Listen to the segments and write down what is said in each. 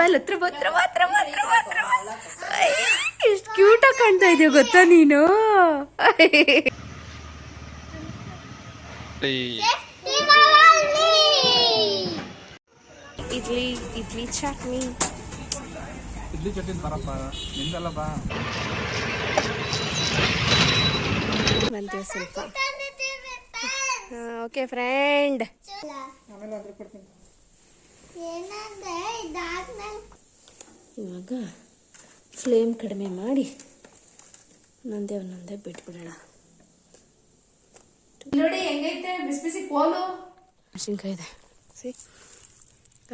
ಬಾಯ್ ಹತ್ರ ಹತ್ರ ಹತ್ರ ಹತ್ರ ಹತ್ರ. ಎಷ್ಟು ಕ್ಯೂಟಾಗಿ ಕಾಣ್ತಾ ಇದೆಯಾ ಗೊತ್ತಾ ನೀನು? ಇಡ್ಲಿ ಇಡ್ಲಿ ಚಟ್ನಿ. ಇಡ್ಲಿ ಚಟ್ನಿ ಬರಪ್ಪ. ನಿಂದಲ್ಲ ಬಾ. ಬಂತೀವಿ ಸ್ವಲ್ಪ. ಓಕೆ ಫ್ರೆಂಡ್ ಇವಾಗ ಫ್ಲೇಮ್ ಕಡಿಮೆ ಮಾಡಿ ನಂದೇ ಒಂದೊಂದೇ ಬಿಟ್ಬಿಡೋಣ. ನೋಡಿ ಹೆಂಗೈತೆ? ಬಿಸಿ ಬಿಸಿ ಕೋಲು. ಮೆಣಸಿನ್ಕಾಯಿ ಇದೆ. See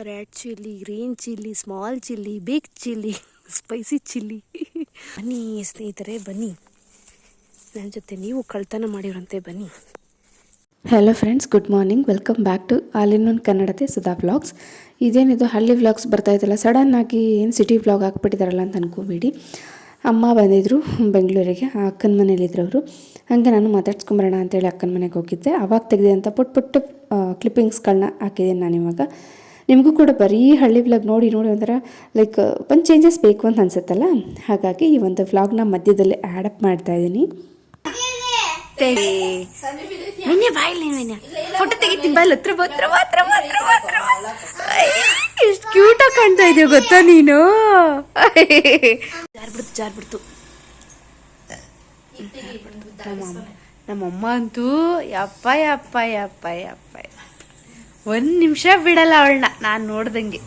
red chilli green chilli small chilli big chilli spicy chilli. ಬನ್ನಿ ಸ್ನೇಹಿತರೆ ಬನ್ನಿ. ನನ್ನ ಜೊತೆ ನೀವು ಕಳ್ತನ ಮಾಡಿರಂತೆ ಬನ್ನಿ. Hello friends good morning welcome back to all in one Kannadathi Sudha vlogs ಇದೇನಿದು ಹಳ್ಳಿ ವ್ಲಾಗ್ಸ್ ಬರ್ತಾ ಇದ್ದಲ್ಲ ಆಗಿ ಏನು ಸಿಟಿ ವ್ಲಾಗ್ ಹಾಕ್ಬಿಟ್ಟಿದಾರಲ್ಲ ಅಂತ ಅನ್ಕೋಬೇಡಿ. ಅಮ್ಮ ಬಂದಿದ್ದರು ಬೆಂಗಳೂರಿಗೆ, ಆ ಅಕ್ಕನ ಮನೇಲಿದ್ರು ಅವರು ಹಾಗೆ ನಾನು ಮಾತಾಡ್ಸ್ಕೊಂಬರೋಣ ಅಂತೇಳಿ ಅಕ್ಕನ ಮನೆಗೆ ಹೋಗಿದ್ದೆ. ಅವಾಗ ತೆಗೆದೆ ಅಂತ ಪುಟ್ ಪುಟ್ಟ ಕ್ಲಿಪ್ಪಿಂಗ್ಸ್ಗಳನ್ನ ಹಾಕಿದ್ದೀನಿ ನಾನು ಇವಾಗ. ನಿಮಗೂ ಕೂಡ ಬರೀ ಹಳ್ಳಿ ವ್ಲಾಗ್ ನೋಡಿ ನೋಡಿ ಒಂಥರ ಲೈಕ್ ಒಂದು ಚೇಂಜಸ್ ಬೇಕು ಅಂತ ಅನ್ಸುತ್ತಲ್ಲ? ಹಾಗಾಗಿ ಈ ಒಂದು ವ್ಲಾಗ್ನ ಮಧ್ಯದಲ್ಲಿ ಆ್ಯಡಪ್ ಮಾಡ್ತಾ ಇದ್ದೀನಿ ನೆನ್ನೆ ಬಾಯಿಲಿ ನೀನು ಫೋಟೋ ತೆಗಿತೀನಿ ಬಾಯಿಲ್ ಹತ್ರ ಹತ್ರ ಹತ್ರ ಹತ್ರ ಹತ್ರ. ಎಷ್ಟು ಕ್ಯೂಟಾಗಿ ಕಾಣ್ತಾ ಇದೆಯಾ ಗೊತ್ತಾ ನೀನು ಜಾರ್ಬಿಡ್ತು ಜಾರ್ಬಿಡ್ತು ನಮ್ಮಮ್ಮ ಅಂತೂ ಯಪ್ಪ ಯಪ್ಪ ಯಪ್ಪ ಯಪ್ಪ ಒಂದ್ ನಿಮಿಷ ಬಿಡಲ್ಲ ಅವಳನ್ನ ನಾನು ನೋಡ್ದಂಗೆ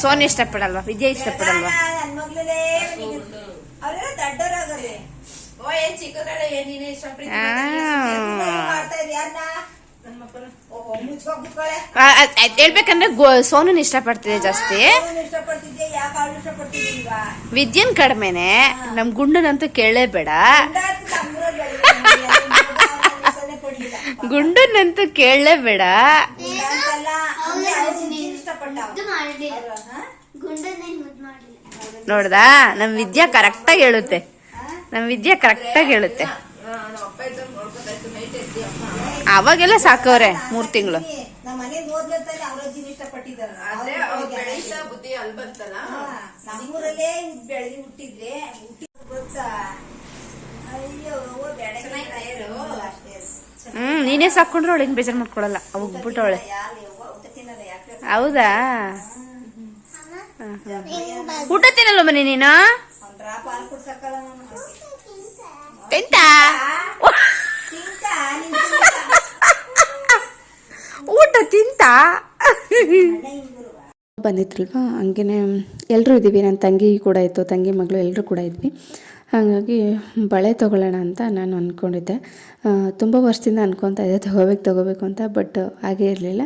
ಸೋನ್ ಇಷ್ಟಪಡಲ್ವಾ ವಿಜಯ್ ಇಷ್ಟಪಡಲ್ವಾ ಓ ಏನ್ ಚಿಕ್ಕದಾಳೆ ಏನ್ ನೀನೇ ಹೇಳ್ಬೇಕಂದ್ರೆ ಸೋನು ಸೋನನ್ ಇಷ್ಟಪಡ್ತಿದೆ ಜಾಸ್ತಿ. ವಿದ್ಯನ್ ಕಡಿಮೆನೆ ನಮ್ ಗುಂಡನಂತೂ ಕೇಳಲೇಬೇಡ ಬೇಡ ಗುಂಡನಂತೂ ಕೇಳಲೇಬೇಡ ಅಂತಲ್ಲ ಅಂದ್ರೆ ಅವ್ರು ಇಷ್ಟಪಟ್ಟ ನೋಡ್ದಾ? ನಮ್ ವಿದ್ಯಾ ಕರೆಕ್ಟಾಗಿ ಹೇಳುತ್ತೆ. ನಮ್ ವಿದ್ಯಾ ಕರೆಕ್ಟಾಗಿ ಹೇಳುತ್ತೆ. ಅವಾಗೆಲ್ಲ ಸಾಕವ್ರೆ ಮೂರ್ ತಿಂಗಳು. ನಮ್ಮ ಹ್ಮ್ ನೀನೇ ಸಾಕೊಂಡ್ರೆ ಅವಳಿಗೆ ಬೇಜಾರ್ ಮಾಡ್ಕೊಳಲ್ಲ. ಅವಾಗ ಬಿಟ್ಟವಳೆ ಯಾರು? ಯವ್ವ ಊಟ ತಿನ್ನಲ್ಲ ಯಾಕೆ? ಹೌದಾ. ಊಟ ತಿನ್ನಲ್ಲ ಮನೆ ನೀನು? ತಿಂತ? ಊಟ ತಿಂತ? ಬಂದಿತ್ತಲ್ವಾ ಹಂಗೇನೆ ಎಲ್ಲರೂ ಇದ್ದೀವಿ ನನ್ನ ತಂಗಿ ಕೂಡ ಇತ್ತು ತಂಗಿ ಮಗಳು ಎಲ್ಲರೂ ಕೂಡ ಇದ್ವಿ. ಹಾಗಾಗಿ ಬಳೆ ತೊಗೊಳ್ಳೋಣ ಅಂತ ನಾನು ಅಂದ್ಕೊಂಡಿದ್ದೆ ತುಂಬ ವರ್ಷದಿಂದ ಅನ್ಕೊತಾ ಇದ್ದೆ ತೊಗೋಬೇಕು ತೊಗೋಬೇಕು ಅಂತ ಬಟ್ ಹಾಗೇ ಇರಲಿಲ್ಲ.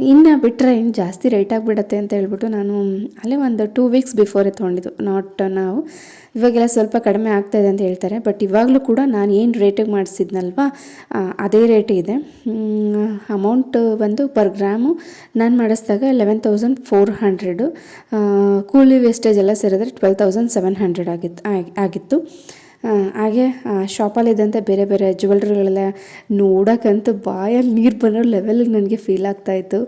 ಇನ್ನು ಬಿಟ್ಟರೆ ಇನ್ನು ಜಾಸ್ತಿ ರೇಟ್ ಆಗಿಬಿಡತ್ತೆ ಅಂತ ಹೇಳ್ಬಿಟ್ಟು ನಾನು ಅಲ್ಲೇ ಒಂದು ಟೂ ವೀಕ್ಸ್ ಬಿಫೋರೇ ತೊಗೊಂಡಿದ್ದು. ನಾಟ್ ನಾವು ಇವಾಗೆಲ್ಲ ಸ್ವಲ್ಪ ಕಡಿಮೆ ಆಗ್ತಾಯಿದೆ ಅಂತ ಹೇಳ್ತಾರೆ. ಬಟ್ ಇವಾಗಲೂ ಕೂಡ ನಾನು ಏನು ರೇಟಿಗೆ ಮಾಡಿಸಿದ್ನಲ್ವಾ? ಅದೇ ರೇಟ್ ಇದೆ. ಅಮೌಂಟ್ ಬಂದು ಪರ್ ಗ್ರಾಮು ನಾನು ಮಾಡಿಸಿದಾಗ ಲೆವೆನ್ ತೌಸಂಡ್ ಫೋರ್ ಹಂಡ್ರೆಡು ಕೂಲಿ ವೇಸ್ಟೇಜ್ ಎಲ್ಲ ಸೇರಿದ್ರೆ ಟ್ವೆಲ್ ತೌಸಂಡ್ ಸೆವೆನ್ ಹಂಡ್ರೆಡ್ ಆಗಿತ್ತು, ಆಗ್- ಆಗಿತ್ತು. ಹಾಗೆ ಶಾಪಲ್ಲಿದ್ದಂಥ ಬೇರೆ ಬೇರೆ ಜ್ಯುವೆಲ್ರಿಗಳೆಲ್ಲ ನೋಡೋಕ್ಕಂತೂ ಬಾಯಲ್ಲಿ ನೀರು ಬರೋ ಲೆವೆಲಿಗೆ ನನಗೆ ಫೀಲ್ ಆಗ್ತಾಯಿತ್ತು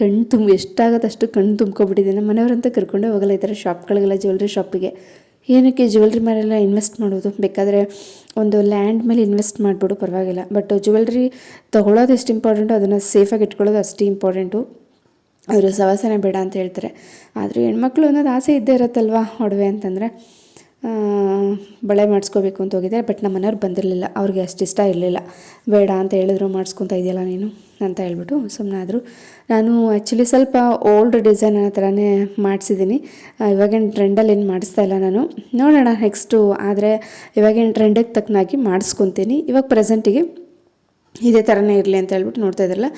ಕಣ್ಣು ತುಂಬ, ಎಷ್ಟಾಗತ್ತೆ ಅಷ್ಟು ಕಣ್ಣು ತುಂಬ್ಕೊಬಿಟ್ಟಿದೆ. ನಮ್ಮ ಮನೆಯವರಂತೂ ಕರ್ಕೊಂಡೇ ಹೋಗಲ್ಲ ಈ ಥರ ಶಾಪ್ಗಳಿಗೆಲ್ಲ ಜ್ಯುವೆಲ್ರಿ ಶಾಪಿಗೆ ಏನಕ್ಕೆ ಜ್ಯುವೆಲ್ರಿ ಮೇಲೆಲ್ಲ ಇನ್ವೆಸ್ಟ್ ಮಾಡೋದು? ಬೇಕಾದರೆ ಒಂದು ಲ್ಯಾಂಡ್ ಮೇಲೆ ಇನ್ವೆಸ್ಟ್ ಮಾಡಿಬಿಡು, ಪರವಾಗಿಲ್ಲ. ಬಟ್ ಜ್ಯುವೆಲ್ರಿ ತೊಗೊಳೋದು ಎಷ್ಟು ಇಂಪಾರ್ಟೆಂಟು ಅದನ್ನು ಸೇಫಾಗಿ ಇಟ್ಕೊಳ್ಳೋದು ಅಷ್ಟೇ ಇಂಪಾರ್ಟೆಂಟು ಅವರು ಸವಾಸನೆ ಬೇಡ ಅಂತ ಹೇಳ್ತಾರೆ. ಆದರೆ ಹೆಣ್ಮಕ್ಳು ಅನ್ನೋದು ಆಸೆ ಇದ್ದೇ ಇರುತ್ತಲ್ವಾ, ಒಡವೆ ಅಂತಂದರೆ? ಬಳೆ ಮಾಡಿಸ್ಕೋಬೇಕು ಅಂತ ಹೋಗಿದ್ದೆ ಬಟ್ ನಮ್ಮ ಮನೆಯವ್ರು ಬಂದಿರಲಿಲ್ಲ. ಅವ್ರಿಗೆ ಅಷ್ಟು ಇಷ್ಟ ಇರಲಿಲ್ಲ. ಬೇಡ ಅಂತ ಹೇಳಿದ್ರು, ಮಾಡಿಸ್ಕೊತಾ ಇದೆಯಲ್ಲ ನೀನು? ಅಂತ ಹೇಳ್ಬಿಟ್ಟು ಸುಮ್ಮನೆ ಆದರು. ನಾನು ಆ್ಯಕ್ಚುಲಿ ಸ್ವಲ್ಪ ಓಲ್ಡ್ ಡಿಸೈನ್ ಆ ಥರನೇ ಮಾಡಿಸಿದ್ದೀನಿ. ಇವಾಗಿನ ಟ್ರೆಂಡಲ್ಲಿ ಏನು ಮಾಡಿಸ್ತಾ ಇಲ್ಲ ನಾನು. ನೋಡೋಣ ನೆಕ್ಸ್ಟು ಆದರೆ ಇವಾಗಿನ ಟ್ರೆಂಡಿಗೆ ತಕ್ಕನಾಗಿ ಮಾಡಿಸ್ಕೊತೀನಿ. ಇವಾಗ ಪ್ರೆಸೆಂಟಿಗೆ ಇದೇ ಥರನೇ ಇರಲಿ ಅಂತ ಹೇಳ್ಬಿಟ್ಟು ನೋಡ್ತಾ ಇದ್ರಲ್ಲ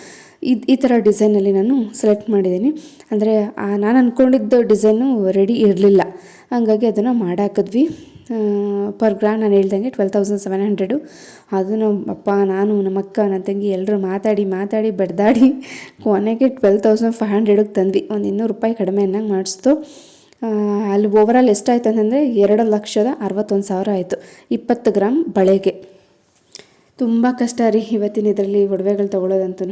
ಇದು ಈ ಥರ ಡಿಸೈನಲ್ಲಿ ನಾನು ಸೆಲೆಕ್ಟ್ ಮಾಡಿದ್ದೀನಿ. ಅಂದರೆ ನಾನು ಅಂದ್ಕೊಂಡಿದ್ದ ಡಿಸೈನು ರೆಡಿ ಇರಲಿಲ್ಲ. ಹಂಗಾಗಿ ಅದನ್ನು ಮಾಡಾಕಿದ್ವಿ. ಪರ್ ಗ್ರಾಮ್ ನಾನು ಹೇಳ್ದಂಗೆ ಟ್ವೆಲ್ ತೌಸಂಡ್ ಸೆವೆನ್ ಹಂಡ್ರೆಡು ಅದು ನಮ್ಮ ಅಪ್ಪ, ನಾನು, ನಮ್ಮ ಅಕ್ಕ ನನ್ನ ತಂಗಿ ಎಲ್ಲರೂ ಮಾತಾಡಿ ಮಾತಾಡಿ, ಬಡ್ದಾಡಿ ಕೊನೆಗೆ ಟ್ವೆಲ್ ತೌಸಂಡ್ ಫೈವ್ ಹಂಡ್ರೆಡಿಗೆ ತಂದ್ವಿ. ಒಂದು ಇನ್ನೂರು ರೂಪಾಯಿ ಕಡಿಮೆ ಅನ್ನಂಗೆ ಮಾಡಿಸ್ತು. ಅಲ್ಲಿ ಓವರಾಲ್ ಎಷ್ಟಾಯ್ತು ಅಂತಂದರೆ ಎರಡು ಲಕ್ಷದ ಅರವತ್ತೊಂದು ಸಾವಿರ ಆಯಿತು. ಇಪ್ಪತ್ತು ಗ್ರಾಮ್ ಬಳೆಗೆ. ತುಂಬ ಕಷ್ಟ ರೀ ಇವತ್ತಿನ ಇದರಲ್ಲಿ ಒಡವೆಗಳು ತೊಗೊಳೋದಂತೂ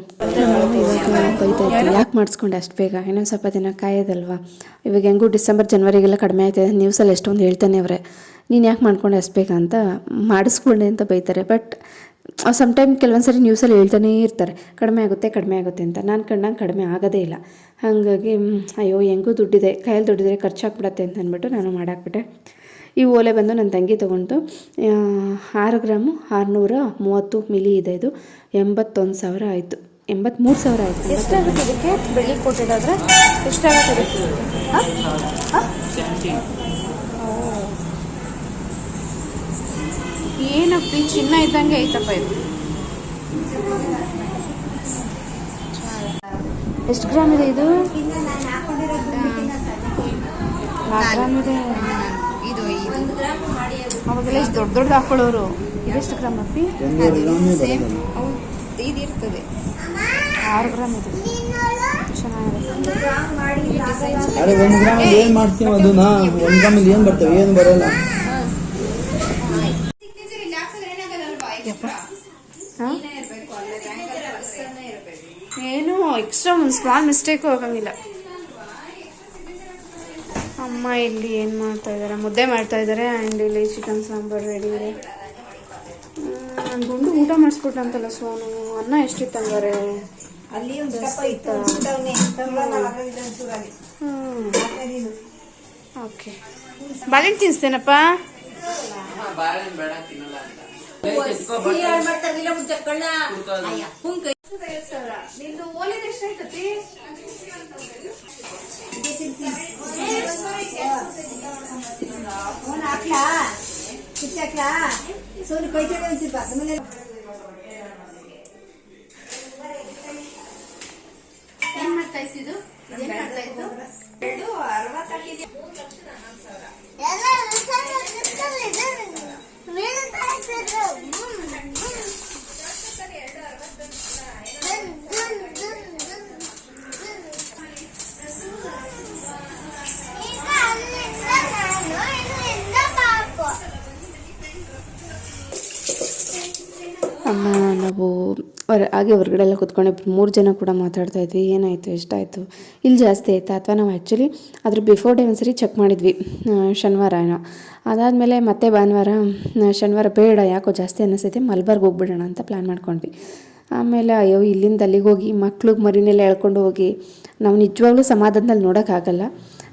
ಬೈತಾ ಇತ್ತು ಯಾಕೆ ಮಾಡಿಸ್ಕೊಂಡೆ ಅಷ್ಟು ಬೇಗ? ಇನ್ನೊಂದು ಸ್ವಲ್ಪ ದಿನ ಕಾಯೋದಲ್ವಾ? ಇವಾಗ ಹೆಂಗೂ ಡಿಸೆಂಬರ್, ಜನ್ವರಿಗೆಲ್ಲ ಕಡಿಮೆ ಆಯ್ತದೆ. ನ್ಯೂಸಲ್ಲಿ ಎಷ್ಟೊಂದು ಹೇಳ್ತಾನೆ ಅವರೇ. ನೀನು ಯಾಕೆ ಮಾಡ್ಕೊಂಡೆ ಅಷ್ಟು ಬೇಗ ಅಂತ ಮಾಡಿಸ್ಕೊಂಡೆ ಅಂತ ಬೈತಾರೆ. ಬಟ್ ಸಮ್ ಟೈಮ್ ಕೆಲವೊಂದು ಸರಿ ನ್ಯೂಸಲ್ಲಿ ಹೇಳ್ತಾನೇ ಇರ್ತಾರೆ. ಕಡಿಮೆ ಆಗುತ್ತೆ ಕಡಿಮೆ ಆಗುತ್ತೆ ಅಂತ. ನಾನು ಕಂಡಂಗೆ ಕಡಿಮೆ ಆಗೋದೇ ಇಲ್ಲ. ಹಾಗಾಗಿ ಅಯ್ಯೋ, ಹೆಂಗೂ ದುಡ್ಡಿದೆ, ಕೈಯಲ್ಲಿ ದುಡ್ಡಿದ್ರೆ ಖರ್ಚಾಗ್ಬಿಡತ್ತೆ ಅಂತ ಅಂದ್ಬಿಟ್ಟು ನಾನು ಮಾಡಾಕ್ಬಿಟ್ಟೆ. ಈ ಓಲೆ ಬಂದು ನನ್ನ ತಂಗಿ ತೊಗೊಂಡು ಆರು ಗ್ರಾಮು ಆರುನೂರ ಮೂವತ್ತು ಮಿಲಿ ಇದೆ ಇದು. ಎಂಬತ್ತೊಂದು ಸಾವಿರ ಆಯಿತು. ಎಂಬತ್ತ್ಮೂರು ಸಾವಿರ ಆಯಿತು. ಎಷ್ಟಾಗುತ್ತೆ ಇದಕ್ಕೆ? ಬೆಳ್ಳಿ ಕೊಟ್ಟಿದ್ದಾದ್ರೆ ಎಷ್ಟಾಗುತ್ತೆ ಏನಪ್ಪಿ, ಚಿನ್ನ ಇದ್ದಂಗೆ ಐತಪ್ಪ ಇದು. ಎಷ್ಟು ಗ್ರಾಮ್ ಇದೆ ಇದು? ಗ್ರಾಮ್ ಇದು ಒಂದು ಗ್ರಾಮ್ ಮಾಡಿ ಅದು ಅವಾಗೆಲ್ಲ ಎಷ್ಟು ದೊಡ್ಡ ದೊಡ್ಡ ಹಾಕೊಳ್ಳೋರು ಇದೆಷ್ಟು ಗ್ರಾಮ್ ಅಪ್ಪಿ? ಸೇಮ್. ಇದು ಇರ್ತದೆ. ಆರು ಗ್ರಾಮ್ ಇದೆ. ಗ್ರಾಮ್ ಮಾಡಿ ಅರೆ ಒಂದು ಗ್ರಾಮ್ ಏನು ಮಾಡ್ತೀವಿ ಅದನ್ನ? ಒಂದ್ ಗ್ರಾಮ್ ಏನ್ ಬರ್ತವೆ? ಏನು ಬರಲ್ಲ. ಏನು ಎಕ್ಸ್ಟ್ರಾ ಒಂದು ಸ್ಮಾಲ್ ಮಿಸ್ಟೇಕು ಆಗಂಗಿಲ್ಲ ಅಮ್ಮ ಇಲ್ಲಿ ಏನು ಮಾಡ್ತಾ ಇದ್ದಾರೆ ಮುದ್ದೆ ಮಾಡ್ತಾ ಇದ್ದಾರೆ ಆ್ಯಂಡ್ ಇಲ್ಲಿ ಚಿಕನ್ ಸಾಂಬಾರು ರೆಡಿ ಇದೆ. ನಾನು ಗುಂಡು ಊಟ ಮಾಡಿಸ್ಕೊಟ್ಟಂತಲ್ಲ ಸೋನು. ಅನ್ನ ಎಷ್ಟಿತ್ತು ಹಂಗಾರೆ? ಅಲ್ಲಿ ಒಂದು ಕಪ್ಪ ಇತ್ತು ಅನ್ಸ್ಬಿಟ್ಟವ್ನೆ. ನಿಂದು ನಾವ್ ಹಾಕಿದ್ದು ಅವ್ನ್ ಹಾಕ್ಲಾ? ಕಿತ್ತಾಕ್ಲಾ? ಸೋನು ಕೈ ತೊಳ್ದು ಒಂಚೂರು ಬಾ. ಆಮೇಲೆ ಏನ್ ಮಾಡ್ತಾ ಎರಡು ಅರವತ್ತು ಹಾಕಿದ್ಯಾ ಅಮ್ಮ, ನಾವು ಹೊರ ಹಾಗೆ ಹೊರಗಡೆ ಎಲ್ಲ ಕೂತ್ಕೊಂಡು ಮೂರು ಜನ ಕೂಡ ಮಾತಾಡ್ತಾ ಇದ್ವಿ. ಏನಾಯಿತು? ಎಷ್ಟಾಯಿತು? ಇಲ್ಲಿ ಜಾಸ್ತಿ ಆಯಿತಾ? ಅಥವಾ ನಾವು ಆ್ಯಕ್ಚುಲಿ ಅದ್ರ ಬಿಫೋರ್ ಡೇ ಒಂದ್ಸರಿ ಚೆಕ್ ಮಾಡಿದ್ವಿ. ಶನಿವಾರ ಏನೋ. ಅದಾದಮೇಲೆ ಮತ್ತೆ ಭಾನುವಾರ ಶನಿವಾರ ಬೇಡ, ಯಾಕೋ ಜಾಸ್ತಿ ಅನ್ನಿಸ್ತೈತೆ, ಮಲ್ಬಾರ್ಗೆ ಹೋಗ್ಬಿಡೋಣ ಅಂತ ಪ್ಲ್ಯಾನ್ ಮಾಡ್ಕೊಂಡ್ವಿ. ಆಮೇಲೆ ಅಯ್ಯೋ, ಇಲ್ಲಿಂದ ಅಲ್ಲಿಗೆ ಹೋಗಿ ಮಕ್ಳಿಗೆ ಮರಿನೆಲ್ಲ ಎಳ್ಕೊಂಡು ಹೋಗಿ, ನಾವು ನಿಜವಾಗ್ಲೂ ಸಮಾಧಾನದಲ್ಲಿ ನೋಡೋಕ್ಕಾಗಲ್ಲ.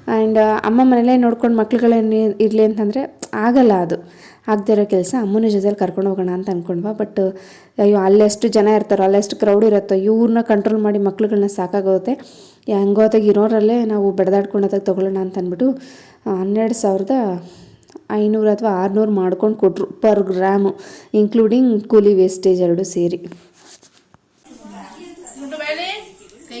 ಆ್ಯಂಡ್ ಅಮ್ಮ ಮನೆಯಲ್ಲೇ ನೋಡ್ಕೊಂಡು ಮಕ್ಳುಗಳೇನು ಇರಲಿ ಅಂತಂದರೆ ಆಗಲ್ಲ ಅದು. ಇರೋ ಕೆಲಸ ಅಮ್ಮನ ಜೊತೆಲಿ ಕರ್ಕೊಂಡು ಹೋಗೋಣ ಅಂತ ಅಂದ್ಕೊಂಡ್ವಾ ಬಟ್ ಅಯ್ಯೋ ಅಲ್ಲೆಷ್ಟು ಜನ ಇರ್ತಾರೋ ಅಲ್ಲೆಷ್ಟು ಕ್ರೌಡ್ ಇರುತ್ತೋ ಇವ್ರನ್ನ ಕಂಟ್ರೋಲ್ ಮಾಡಿ ಮಕ್ಳುಗಳನ್ನ ಸಾಕಾಗೋಗುತ್ತೆ. ಹೆಂಗೋತಾಗ ಇರೋರಲ್ಲೇ ನಾವು ಬೆಳೆದಾಡ್ಕೊಂಡೋದಾಗ ತೊಗೊಳ್ಳೋಣ ಅಂತ ಅಂದ್ಬಿಟ್ಟು ಹನ್ನೆರಡು ಸಾವಿರದ ಐನೂರು ಅಥವಾ ಆರುನೂರು ಮಾಡ್ಕೊಂಡು ಕೊಟ್ಟರು ಪರ್ ಗ್ರಾಮು ಇನ್ಕ್ಲೂಡಿಂಗ್ ಕೂಲಿ ವೇಸ್ಟೇಜ್ ಎರಡು ಸೇರಿ. ಕೈ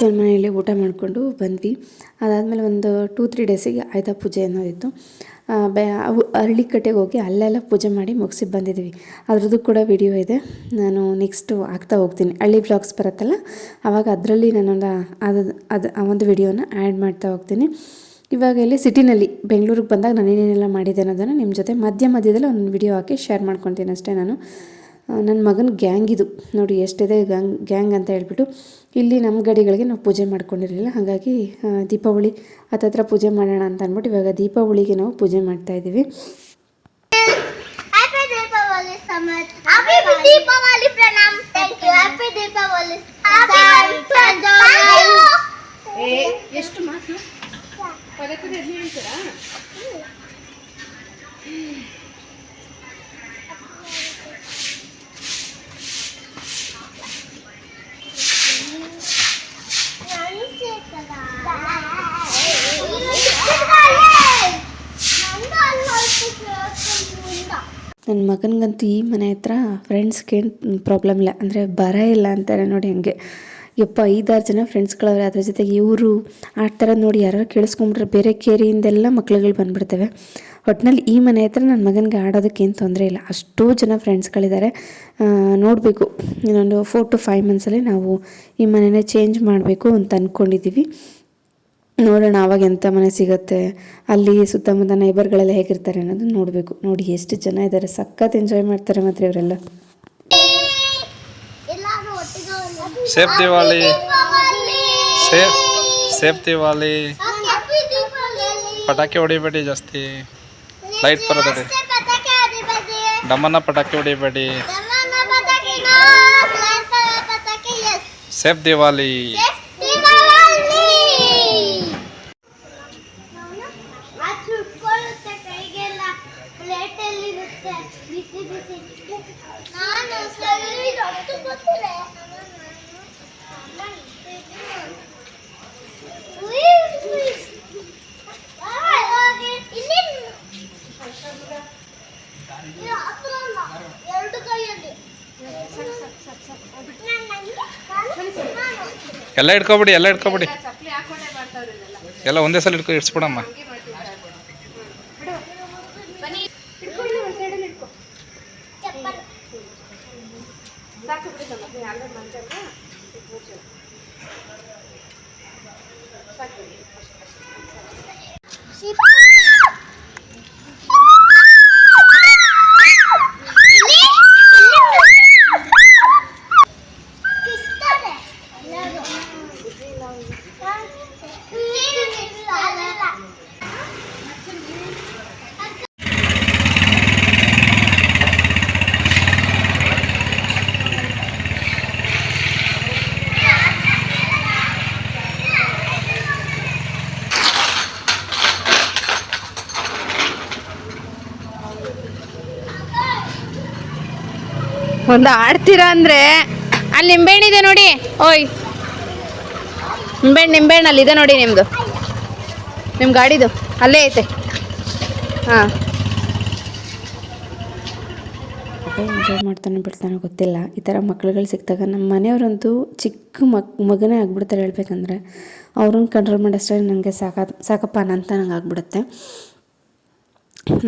ನನ್ನ ಮನೆಯಲ್ಲಿ ಊಟ ಮಾಡಿಕೊಂಡು ಬಂದ್ವಿ. ಅದಾದಮೇಲೆ ಒಂದು ಟೂ ತ್ರೀ ಡೇಸಿಗೆ ಆಯುಧ ಪೂಜೆ ಅನ್ನೋದಿತ್ತು. ಬೆ, ಅವು ಅರಳಿಕಟ್ಟೆಗೆ ಹೋಗಿ ಅಲ್ಲೆಲ್ಲ ಪೂಜೆ ಮಾಡಿ ಮುಗಿಸಿ ಬಂದಿದ್ವಿ. ಅದ್ರದ್ದು ಕೂಡ ವಿಡಿಯೋ ಇದೆ. ನಾನು ನೆಕ್ಸ್ಟು ಆಗ್ತಾ ಹೋಗ್ತೀನಿ. ಹಳ್ಳಿ ಬ್ಲಾಗ್ಸ್ ಬರುತ್ತಲ್ಲ ಆವಾಗ ಅದರಲ್ಲಿ ನಾನೊಂದು ಅದು ಅದು, ಆ ಒಂದು ವಿಡಿಯೋನ ಆ್ಯಡ್ ಮಾಡ್ತಾ ಹೋಗ್ತೀನಿ. ಇವಾಗ ಇಲ್ಲಿ ಸಿಟಿನಲ್ಲಿ ಬೆಂಗಳೂರಿಗೆ ಬಂದಾಗ ನಾನು ಏನೇನೆಲ್ಲ ಮಾಡಿದೆ ಅನ್ನೋದನ್ನು ನಿಮ್ಮ ಜೊತೆ ಮಧ್ಯ ಮಧ್ಯದಲ್ಲಿ ಒಂದು ವಿಡಿಯೋ ಹಾಕಿ ಶೇರ್ ಮಾಡ್ಕೊತೀನಿ ಅಷ್ಟೇ ನಾನು. ನನ್ನ ಮಗನ ಗ್ಯಾಂಗ್ ಇದು. ನೋಡಿ, ಎಷ್ಟಿದೆ ಗ್ಯಾಂಗ್ ಗ್ಯಾಂಗ್ ಅಂತ ಹೇಳ್ಬಿಟ್ಟು. ಇಲ್ಲಿ ನಮ್ಮ ಗಡಿಗಳಿಗೆ ನಾವು ಪೂಜೆ ಮಾಡ್ಕೊಂಡಿರಲಿಲ್ಲ. ಹಾಗಾಗಿ ದೀಪಾವಳಿ ಹತ್ತತ್ರ ಪೂಜೆ ಮಾಡೋಣ ಅಂತ ಅಂದ್ಬಿಟ್ಟು ಇವಾಗ ದೀಪಾವಳಿಗೆ ನಾವು ಪೂಜೆ ಮಾಡ್ತಾ ಇದ್ದೀವಿ. ಹ್ಯಾಪಿ ದೀಪಾವಳಿ ಸಮತ್ ಹ್ಯಾಪಿ ದೀಪಾವಳಿ ಪ್ರಣಾಮ್ ಥ್ಯಾಂಕ್ ಯು ಹ್ಯಾಪಿ ದೀಪಾವಳಿ ಎಷ್ಟು ಮಾತು? ಪದೇ ಪದೇ ಅದ್ನೇ ಹೇಳ್ತೀರಾ ನನ್ನ ಮಗನಿಗಂತೂ ಈ ಮನೆ ಹತ್ರ ಫ್ರೆಂಡ್ಸ್ಗೇನು ಪ್ರಾಬ್ಲಮ್ ಇಲ್ಲ. ಅಂದರೆ ಬರ ಇಲ್ಲ ಅಂತಾರೆ ನೋಡಿ ಹಂಗೆ. ಯಪ್ಪ, ಐದಾರು ಜನ ಫ್ರೆಂಡ್ಸ್ಗಳವ್ರೆ ಅದ್ರ ಜೊತೆಗೆ ಇವರು ಆಡ್ತಾರ ನೋಡಿ ಯಾರು ಕೇಳಿಸ್ಕೊಂಬಿಟ್ರೆ ಬೇರೆ ಕೇರಿಯಿಂದೆಲ್ಲ ಮಕ್ಳುಗಳು ಬಂದ್ಬಿಡ್ತವೆ. ಒಟ್ಟಿನಲ್ಲಿ ಈ ಮನೆ ಹತ್ರ ನನ್ನ ಮಗನಿಗೆ ಆಡೋದಕ್ಕೆ ಏನು ತೊಂದರೆ ಇಲ್ಲ. ಅಷ್ಟೂ ಜನ ಫ್ರೆಂಡ್ಸ್ಗಳಿದ್ದಾರೆ ನೋಡಬೇಕು. ಇನ್ನೊಂದು ಫೋರ್ ಟು ಫೈವ್ ಮಂತ್ಸಲ್ಲಿ ನಾವು ಈ ಮನೆನೇ ಚೇಂಜ್ ಮಾಡಬೇಕು ಅಂತ ಅಂದ್ಕೊಂಡಿದ್ದೀವಿ ನೋಡೋಣ ಆವಾಗ ಎಂಥ ಮನೆ ಸಿಗುತ್ತೆ. ಅಲ್ಲಿ ಸುತ್ತಮುತ್ತ ನೈಬರ್ಗಳೆಲ್ಲ ಹೇಗಿರ್ತಾರೆ ಅನ್ನೋದು ನೋಡಬೇಕು. ನೋಡಿ, ಎಷ್ಟು ಜನ ಇದ್ದಾರೆ ಸಖತ್ ಎಂಜಾಯ್ ಮಾಡ್ತಾರೆ ಮಾತ್ರ ಇವರೆಲ್ಲ. ಒಂದು safe Diwali Deepavali safe safe Diwali happy Deepavali ಪಟಾಕಿ ಹೊಡಿಬೇಡಿ ಜಾಸ್ತಿ ಲೈಟ್ ಬರೋದಡಿ ಅಷ್ಟೇ ಪಟಾಕಿ ಹೊಡಿಬೇಡಿ. ಡಮ್ಮನ್ನ ಪಟಾಕಿ ಹೊಡಿಬೇಡಿ ದಮನ ಪಟಾಕಿ no, ಫ್ಲೈಟ್ ಪಟಾಕಿ yes. ಸೇಫ್ ದಿವಾಲಿ ದೀಪಾವಳಿ ಅದು ಸುಟ್ಕೊಳ್ಳುತ್ತೆ ಕೈಗೆಲ್ಲ ಪ್ಲೇಟ್ ಇರುತ್ತೆ ಬಿಸಿ ಬಿಸಿ ಎಲ್ಲ ಇಟ್ಕೊಬಿಡಿ ಎಲ್ಲ ಇಟ್ಕೊಬಿಡಿ. ಎಲ್ಲ ಒಂದೇ ಸಲ ಇಟ್ಕೊ ಇಡ್ಸ್ಬಿಡಮ್ಮ ಒಂದು ಆಡ್ತೀರಾ ಅಂದರೆ, ಅಲ್ಲಿ ನಿಂಬೆಹಣ್ಣಿದೆ ನೋಡಿ. ಓಯ್. ನಿಂಬೆಹಣ್ಣು ನಿಂಬೆಹಣ್ಣು ಅಲ್ಲಿದೆ ನೋಡಿ ನಿಮ್ಮದು ನಿಮ್ಮ ಗಾಡಿದು, ಅಲ್ಲೇ ಐತೆ. ಹಾಂ. ಎಂಜಾಯ್ ಮಾಡ್ತಾನೆ ಬಿಡ್ತಾನೆ ಗೊತ್ತಿಲ್ಲ. ಈ ಥರ ಮಕ್ಳುಗಳು ಸಿಕ್ಕಿದಾಗ ನಮ್ಮ ಮನೆಯವರಂತೂ ಚಿಕ್ಕ ಮಕ್, ಮಗನೇ ಆಗ್ಬಿಡ್ತಾರೆ ಹೇಳ್ಬೇಕಂದ್ರೆ. ಅವ್ರನ್ನ ಕಂಟ್ರೋಲ್ ಮಾಡೋಷ್ಟೇ ನನಗೆ ಸಾಕ, ಸಾಕಪ್ಪ ಅಂತ ನಂಗೆ ಆಗ್ಬಿಡುತ್ತೆ.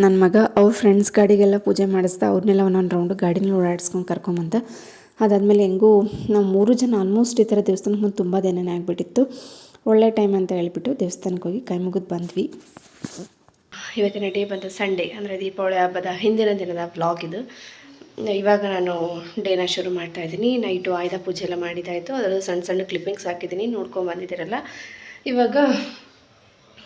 ನನ್ನ ಮಗ, ಅವ್ರ ಫ್ರೆಂಡ್ಸ್ ಗಾಡಿಗೆಲ್ಲ ಪೂಜೆ ಮಾಡಿಸ್ತಾ ಅವ್ರನ್ನೆಲ್ಲ ಒಂದೊಂದು ರೌಂಡ್ ಗಾಡಿನಲ್ಲಿ ಓಡಾಡಿಸ್ಕೊಂಡು ಕರ್ಕೊಂಬಂದೆ. ಅದಾದಮೇಲೆ ಹೆಂಗೂ ನಾವು ಮೂರು ಜನ ಆಲ್ಮೋಸ್ಟ್ ಈ ಥರ ದೇವಸ್ಥಾನಕ್ಕೆ ಮುಂದೆ ತುಂಬ ದಿನನೇ ಆಗಿಬಿಟ್ಟಿತ್ತು. ಒಳ್ಳೆ ಟೈಮ್ ಅಂತ ಹೇಳ್ಬಿಟ್ಟು ದೇವಸ್ಥಾನಕ್ಕೆ ಹೋಗಿ ಕೈ ಮುಗಿದು ಬಂದ್ವಿ. ಇವತ್ತಿನ ಡೇ ಬಂದು ಸಂಡೇ ಅಂದರೆ ದೀಪಾವಳಿ ಹಬ್ಬದ ಹಿಂದಿನ ದಿನದ ವ್ಲಾಗ್ ಇದು. ಇವಾಗ ನಾನು ಡೇನ ಶುರು ಮಾಡ್ತಾ ಇದ್ದೀನಿ. ನೈಟು ಆಯುಧ ಪೂಜೆ ಎಲ್ಲ ಮಾಡಿದ್ದಾಯಿತು. ಅದರಲ್ಲೂ ಸಣ್ಣ ಸಣ್ಣ ಕ್ಲಿಪ್ಪಿಂಗ್ಸ್ ಹಾಕಿದ್ದೀನಿ. ನೋಡ್ಕೊಂಡು ಬಂದಿದ್ದೀರಲ್ಲ. ಇವಾಗ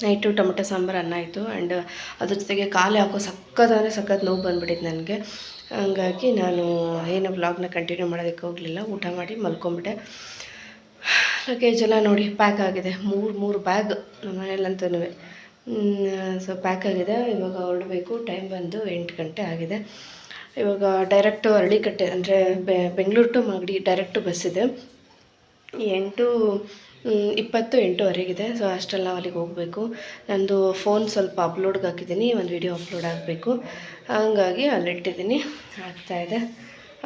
ನೈಟು ಟೊಮೆಟೊ ಸಾಂಬಾರು, ಅನ್ನ ಆಯಿತು. ಆ್ಯಂಡ್ ಅದ್ರ ಜೊತೆಗೆ ಕಾಲು ಹಾಕೋ ಸಖತ್ ಅಂದರೆ ಸಖತ್ ನೋವು ಬಂದ್ಬಿಟ್ಟಿತ್ತು ನನಗೆ. ಹಂಗಾಗಿ ನಾನು ಏನು ವ್ಲಾಗ್ನ ಕಂಟಿನ್ಯೂ ಮಾಡೋದಕ್ಕೆ ಹೋಗಲಿಲ್ಲ. ಊಟ ಮಾಡಿ ಮಲ್ಕೊಂಬಿಟ್ಟೆ. ಲಗೇಜ್ ಎಲ್ಲ ನೋಡಿ ಪ್ಯಾಕ್ ಆಗಿದೆ. ಮೂರು ಮೂರು ಬ್ಯಾಗ್ ನಮ್ಮ ಮನೇಲಂತೂ ಸೊ ಪ್ಯಾಕ್ ಆಗಿದೆ. ಇವಾಗ ಹೊರಡಬೇಕು. ಟೈಮ್ ಬಂದು ಎಂಟು ಗಂಟೆ ಆಗಿದೆ. ಇವಾಗ ಡೈರೆಕ್ಟು ಅರಳಿಕಟ್ಟೆ ಅಂದರೆ Bengaluru to Magadi direct bus ಇದೆ. ಎಂಟು ಇಪ್ಪತ್ತು ಎಂಟುವರೆಗಿದೆ ಸೊ ಅಷ್ಟೆಲ್ಲ ಅಲ್ಲಿಗೆ ಹೋಗಬೇಕು. ನಂದು ಫೋನ್ ಸ್ವಲ್ಪ ಅಪ್ಲೋಡ್ಗೆ ಹಾಕಿದ್ದೀನಿ, ಒಂದು ವಿಡಿಯೋ ಅಪ್ಲೋಡ್ ಆಗಬೇಕು. ಹಂಗಾಗಿ ಅಲ್ಲಿಟ್ಟಿದ್ದೀನಿ ಆಗ್ತಾಯಿದೆ